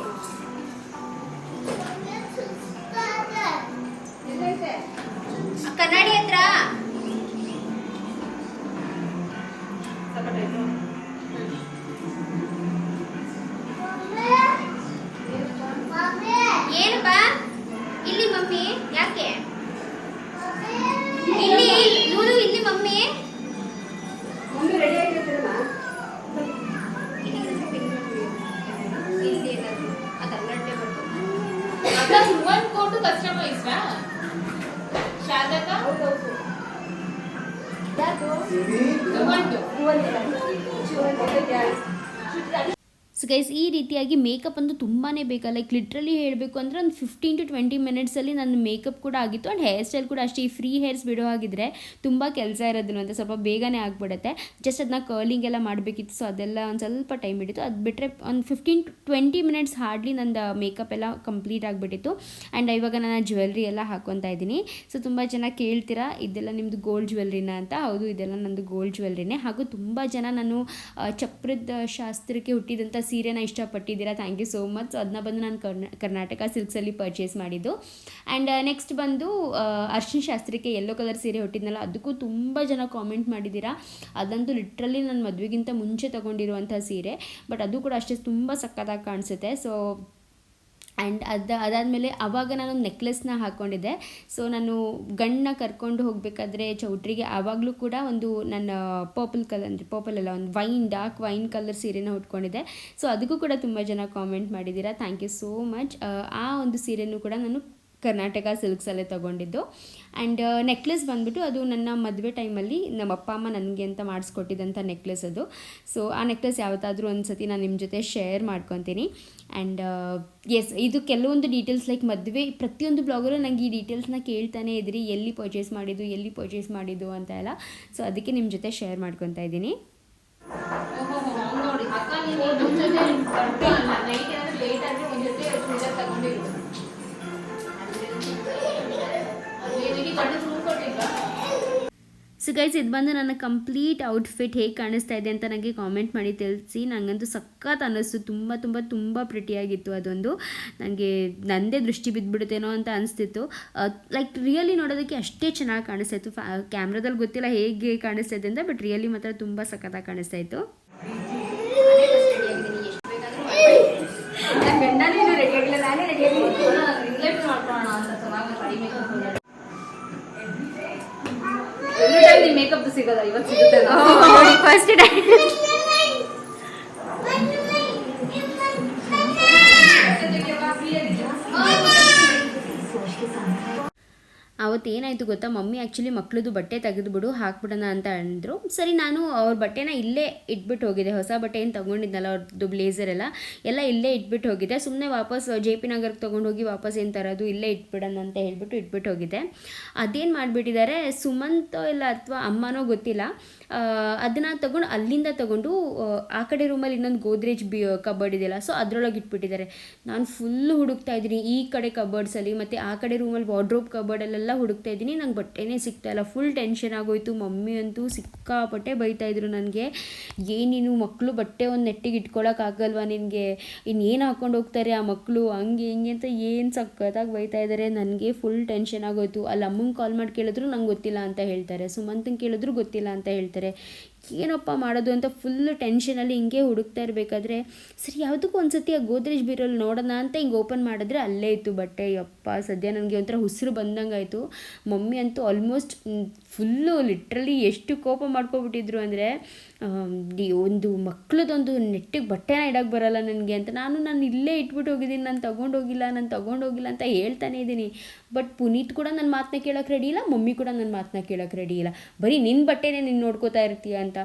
Speaker 3: 怎么
Speaker 1: 了？我问你
Speaker 2: 了，你出来见见。
Speaker 1: ಸೊ ಗೈಸ್ ಈ ರೀತಿಯಾಗಿ ಮೇಕಪ್ ಅಂತೂ ತುಂಬಾ ಬೇಕಾ. ಲೈಕ್ ಲಿಟ್ರಲಿ ಹೇಳಬೇಕು ಅಂದರೆ ಒಂದು ಫಿಫ್ಟೀನ್ ಟು ಟ್ವೆಂಟಿ ಮಿನಿಟ್ಸಲ್ಲಿ ನನ್ನ ಮೇಕಪ್ ಕೂಡ ಆಗಿತ್ತು. ಆ್ಯಂಡ್ ಹೇರ್ ಸ್ಟೈಲ್ ಕೂಡ ಅಷ್ಟೇ. ಈ ಫ್ರೀ ಹೇರ್ಸ್ ಬಿಡೋ ಹಾಗಿದ್ರೆ ತುಂಬ ಕೆಲಸ ಇರೋದನ್ನು ಅಂತ ಸ್ವಲ್ಪ ಬೇಗನೆ ಆಗ್ಬಿಡುತ್ತೆ. ಜಸ್ಟ್ ಅದನ್ನ ಕರ್ಲಿಂಗ್ ಎಲ್ಲ ಮಾಡಬೇಕಿತ್ತು. ಸೊ ಅದೆಲ್ಲ ಒಂದು ಸ್ವಲ್ಪ ಟೈಮ್ ಹಿಡಿತು. ಅದು ಬಿಟ್ಟರೆ ಒಂದು fifteen to twenty minutes hardly ನಂದು ಮೇಕಪ್ ಎಲ್ಲ ಕಂಪ್ಲೀಟ್ ಆಗಿಬಿಟ್ಟಿತ್ತು. ಆ್ಯಂಡ್ ಇವಾಗ ನಾನು ಜ್ಯುವೆಲ್ರಿ ಎಲ್ಲ ಹಾಕ್ಕೊತಾ ಇದ್ದೀನಿ. ಸೊ ತುಂಬ ಜನ ಕೇಳ್ತೀರಾ, ಇದೆಲ್ಲ ನಿಮ್ಮದು ಗೋಲ್ಡ್ ಜ್ಯುವೆಲ್ರಿನ ಅಂತ? ಹೌದು, ಇದೆಲ್ಲ ನಂದು ಗೋಲ್ಡ್ ಜ್ಯುವೆಲ್ರಿನೇ ಹಾಗೂ ತುಂಬ ಜನ ನಾನು ಚಪ್ರದ ಶಾಸ್ತ್ರಕ್ಕೆ ಹುಟ್ಟಿದಂಥ ಸೀರೆನ ಇಷ್ಟಪಟ್ಟಿದ್ದೀರಾ? ಥ್ಯಾಂಕ್ ಯು ಸೋ ಮಚ್ ಅದನ್ನ ಬಂದು ನಾನು ಕರ್ನಾ, ಕರ್ನಾಟಕ ಸಿಲ್ಕ್ಸಲ್ಲಿ ಪರ್ಚೇಸ್ ಮಾಡಿದ್ದು. ಆ್ಯಂಡ್ ನೆಕ್ಸ್ಟ್ ಬಂದು ಅರ್ಶಿನ್ ಅರ್ಶಿನ ಶಾಸ್ತ್ರಕ್ಕೆ ಯೆಲ್ಲೋ ಕಲರ್ ಸೀರೆ ಹೊಟ್ಟಿದ್ನಲ್ಲ, ಅದಕ್ಕೂ ತುಂಬ ಜನ ಕಾಮೆಂಟ್ ಮಾಡಿದ್ದೀರಾ? ಅದಂತೂ ಲಿಟ್ರಲಿ ನನ್ನ ಮದುವೆಗಿಂತ ಮುಂಚೆ ತೊಗೊಂಡಿರುವಂಥ ಸೀರೆ ಬಟ್ ಅದು ಕೂಡ ಅಷ್ಟೇ ತುಂಬ ಸಕ್ಕತ್ತಾಗಿ ಕಾಣಿಸುತ್ತೆ. ಸೊ ಆ್ಯಂಡ್ ಅದು, ಅದಾದಮೇಲೆ ಆವಾಗ ನಾನು ನೆಕ್ಲೆಸ್ನ ಹಾಕ್ಕೊಂಡಿದ್ದೆ ಸೊ ನಾನು ಗಂಡನ್ನ ಕರ್ಕೊಂಡು ಹೋಗಬೇಕಾದ್ರೆ ಚೌಟ್ರಿಗೆ ಆವಾಗಲೂ ಕೂಡ ಒಂದು ನನ್ನ ಪರ್ಪಲ್ ಕಲರ್ ಅಂದರೆ ಪರ್ಪಲ್ ಅಲ್ಲ, ಒಂದು ವೈನ್ ಡಾರ್ಕ್ ವೈನ್ ಕಲರ್ ಸೀರೆನ ಉಟ್ಕೊಂಡಿದ್ದೆ. ಸೊ ಅದಕ್ಕೂ ಕೂಡ ತುಂಬ ಜನ ಕಾಮೆಂಟ್ ಮಾಡಿದ್ದೀರಾ. ಥ್ಯಾಂಕ್ ಯು ಸೋ ಮಚ್ ಆ ಒಂದು ಸೀರೆನೂ ಕೂಡ ನಾನು ಕರ್ನಾಟಕ ಸಿಲ್ಕ್ಸಲ್ಲೇ ತೊಗೊಂಡಿದ್ದು. ಆ್ಯಂಡ್ ನೆಕ್ಲೆಸ್ ಬಂದ್ಬಿಟ್ಟು ಅದು ನನ್ನ ಮದುವೆ ಟೈಮಲ್ಲಿ ನಮ್ಮ ಅಪ್ಪ, ಅಮ್ಮ ನನಗೆ ಅಂತ ಮಾಡಿಸ್ಕೊಟ್ಟಿದ್ದಂಥ ನೆಕ್ಲೆಸ್ ಅದು. ಸೊ ಆ ನೆಕ್ಲೆಸ್ ಯಾವತ್ತಾದರೂ ಒಂದು ಸತಿ ನಾನು ನಿಮ್ಮ ಜೊತೆ ಶೇರ್ ಮಾಡ್ಕೊತೀನಿ. ಆ್ಯಂಡ್ ಎಸ್ ಇದು ಕೆಲವೊಂದು ಡೀಟೇಲ್ಸ್ ಲೈಕ್ ಮದುವೆ, ಪ್ರತಿಯೊಂದು ಬ್ಲಾಗರು ನನಗೆ ಈ ಡೀಟೇಲ್ಸ್ನ ಕೇಳ್ತಾನೆ ಇದ್ರಿ. ಎಲ್ಲಿ ಪರ್ಚೇಸ್ ಮಾಡಿದ್ದು, ಎಲ್ಲಿ ಪರ್ಚೇಸ್ ಮಾಡಿದ್ದು ಅಂತ ಎಲ್ಲ. ಸೊ ಅದಕ್ಕೆ ನಿಮ್ಮ ಜೊತೆ ಶೇರ್ ಮಾಡ್ಕೊತಾ ಇದ್ದೀನಿ. [laughs] ಗೈಸ್ ಇದು ಬಂದು ನನ್ನ ಕಂಪ್ಲೀಟ್ ಔಟ್ಫಿಟ್ ಹೇಗೆ ಕಾಣಿಸ್ತಾ ಇದೆ ಅಂತ ನನಗೆ ಕಾಮೆಂಟ್ ಮಾಡಿ ತಿಳಿಸಿ. ನನಗಂತೂ ಸಖತ್ ಅನ್ನಿಸ್ತು ತುಂಬ ತುಂಬ ತುಂಬ ಪ್ರಿಟಿಯಾಗಿತ್ತು ಅದೊಂದು. ನನಗೆ ನಂದೇ ದೃಷ್ಟಿ ಬಿದ್ದುಬಿಡುತ್ತೇನೋ ಅಂತ ಅನಿಸ್ತಿತ್ತು. ಲೈಕ್ ರಿಯಲಿ ನೋಡೋದಕ್ಕೆ ಅಷ್ಟೇ ಚೆನ್ನಾಗಿ ಕಾಣಿಸ್ತಾ ಇತ್ತು. ಕ್ಯಾಮ್ರಾದಲ್ಲಿ ಗೊತ್ತಿಲ್ಲ ಹೇಗೆ ಕಾಣಿಸ್ತಾ ಇದೆ ಅಂತ ಬಟ್ ರಿಯಲಿ ಮಾತ್ರ ತುಂಬ ಸಖತ್ತಾಗಿ ಕಾಣಿಸ್ತಾ ಇತ್ತು.
Speaker 2: ರಿಲೇಟ್ ನೀ ಮೇಕಪ್ ಸಿಗೋದ? ಇವತ್ತು ಸಿಗುತ್ತೆ
Speaker 1: ಫಸ್ಟ್ ಟೈಮ್ ಅವತ್ತು ಏನಾಯಿತು ಗೊತ್ತಾ? ಮಮ್ಮಿ ಆ್ಯಕ್ಚುಲಿ ಮಕ್ಳದ್ದು ಬಟ್ಟೆ ತೆಗೆದುಬಿಡು, ಹಾಕ್ಬಿಡೋಣ ಅಂತ ಅಂದರು. ಸರಿ, ನಾನು ಅವ್ರ ಬಟ್ಟೆನ ಇಲ್ಲೇ ಇಟ್ಬಿಟ್ಟು ಹೋಗಿದ್ದೆ. ಹೊಸ ಬಟ್ಟೆ ಏನು ತೊಗೊಂಡಿದ್ನಲ್ಲ ಅವ್ರದ್ದು ಬ್ಲೇಸರ್ ಎಲ್ಲ? ಎಲ್ಲ ಇಲ್ಲೇ ಇಟ್ಬಿಟ್ಟು ಹೋಗಿದ್ದೆ. ಸುಮ್ಮನೆ ವಾಪಸ್ ಜೆ ಪಿ ನಗರಕ್ಕೆ ತೊಗೊಂಡೋಗಿ ವಾಪಸ್ ಏನು ತರೋದು? ಇಲ್ಲೇ ಇಟ್ಬಿಡೋಣ ಅಂತ ಹೇಳ್ಬಿಟ್ಟು ಇಟ್ಬಿಟ್ಟು ಹೋಗಿದ್ದೆ. ಅದೇನು ಮಾಡಿಬಿಟ್ಟಿದ್ದಾರೆ? ಸುಮಂತೋ ಇಲ್ಲ ಅಥವಾ ಅಮ್ಮನೋ ಗೊತ್ತಿಲ್ಲ. ಅದನ್ನು ತಗೊಂಡು ಅಲ್ಲಿಂದ ತಗೊಂಡು ಆ, ಕಡೆ ರೂಮಲ್ಲಿ ಇನ್ನೊಂದು ಗೋದ್ರೇಜ್ ಬಿ ಕಬರ್ಡ್ ಇದೆಯಲ್ಲ ಸೊ ಅದರೊಳಗೆ ಇಟ್ಬಿಟ್ಟಿದ್ದಾರೆ. ನಾನು ಫುಲ್ಲು ಹುಡುಕ್ತಾ ಇದ್ದೀನಿ. ಈ ಕಡೆ ಕಬರ್ಡ್ಸಲ್ಲಿ ಮತ್ತು ಆ ಕಡೆ ರೂಮಲ್ಲಿ ವಾರ್ಡ್ರೋಬ್ ಕಬರ್ಡಲ್ಲೆಲ್ಲ ಹುಡುಕ್ತಾ ಇದ್ದೀನಿ. ನಂಗೆ ಬಟ್ಟೆನೇ ಸಿಗ್ತಾ ಇಲ್ಲ. ಫುಲ್ ಟೆನ್ಷನ್ ಆಗೋಯ್ತು. ಮಮ್ಮಿ ಅಂತೂ ಸಿಕ್ಕಾಪಟ್ಟೆ ಬೈತಾಯಿದ್ರು ನನಗೆ. ಏನೇನು ಮಕ್ಕಳು ಬಟ್ಟೆ ಒಂದು ನೆಟ್ಟಿಗೆ ಇಟ್ಕೊಳಕ್ಕಾಗಲ್ವಾ ನಿನಗೆ? ಇನ್ನೇನು ಹಾಕೊಂಡು ಹೋಗ್ತಾರೆ ಆ ಮಕ್ಕಳು ಹಂಗೆ ಹಿಂಗೆ ಅಂತ ಏನು ಸಖತ್ತಾಗಿ ಬೈತಾ ಇದ್ದಾರೆ ನನಗೆ ಫುಲ್ ಟೆನ್ಷನ್ ಆಗೋಯ್ತು. ಅಲ್ಲಿ ಅಮ್ಮಂಗೆ ಕಾಲ್ ಮಾಡಿ ಕೇಳಿದ್ರು ನಂಗೆ ಗೊತ್ತಿಲ್ಲ ಅಂತ ಹೇಳ್ತಾರೆ. ಸುಮಂತಂಗೆ ಕೇಳಿದ್ರು ಗೊತ್ತಿಲ್ಲ ಅಂತ ಹೇಳ್ತಾರೆ. ಏನಪ್ಪ ಮಾಡೋದು? ಅಂತ ಫುಲ್ ಟೆನ್ಷನಲ್ಲಿ ಹಿಂಗೆ ಹುಡುಕ್ತಾ ಇರಬೇಕಾದ್ರೆ, ಸರಿ, ಯಾವುದಕ್ಕೂ ಒಂದು ಸತಿ ಆ ಗೋದ್ರೇಜ್ ಬೀರಲ್ಲಿ ನೋಡೋಣ ಅಂತ ಹಿಂಗೆ ಓಪನ್ ಮಾಡಿದ್ರೆ ಅಲ್ಲೇ ಇತ್ತು ಬಟ್ಟೆ. ಯಪ್ಪ, ಸದ್ಯ ನನಗೆ ಒಂಥರ ಉಸಿರು ಬಂದಂಗಾಯಿತು. ಮಮ್ಮಿ ಅಂತೂ ಆಲ್ಮೋಸ್ಟ್ ಫುಲ್ಲು ಲಿಟ್ರಲಿ ಎಷ್ಟು ಕೋಪ ಮಾಡ್ಕೊಬಿಟ್ಟಿದ್ರು ಅಂದರೆ ಒಂದು ಮಕ್ಳದೊಂದು ನೆಟ್ಟಿಗೆ ಬಟ್ಟೆನ ಇಡಕ್ಕೆ ಬರಲ್ಲ ನನಗೆ ಅಂತ. ನಾನು ನಾನು ಇಲ್ಲೇ ಇಟ್ಬಿಟ್ಟು ಹೋಗಿದ್ದೀನಿ. ನಾನು ತೊಗೊಂಡೋಗಿಲ್ಲ ನಾನು ತೊಗೊಂಡೋಗಿಲ್ಲ ಅಂತ ಹೇಳ್ತಾನೆ ಇದ್ದೀನಿ. ಬಟ್ ಪುನೀತ್ ಕೂಡ ನನ್ನ ಮಾತನ್ನ ಕೇಳೋಕೆ ರೆಡಿ ಇಲ್ಲ, ಮಮ್ಮಿ ಕೂಡ ನನ್ನ ಮಾತನ್ನ ಕೇಳೋಕೆ ರೆಡಿ ಇಲ್ಲ. ಬರೀ ನಿನ್ನ ಬಟ್ಟೆನೇ ನೀನು ನೋಡ್ಕೋತಾ ಇರ್ತೀಯ ಅಂತ.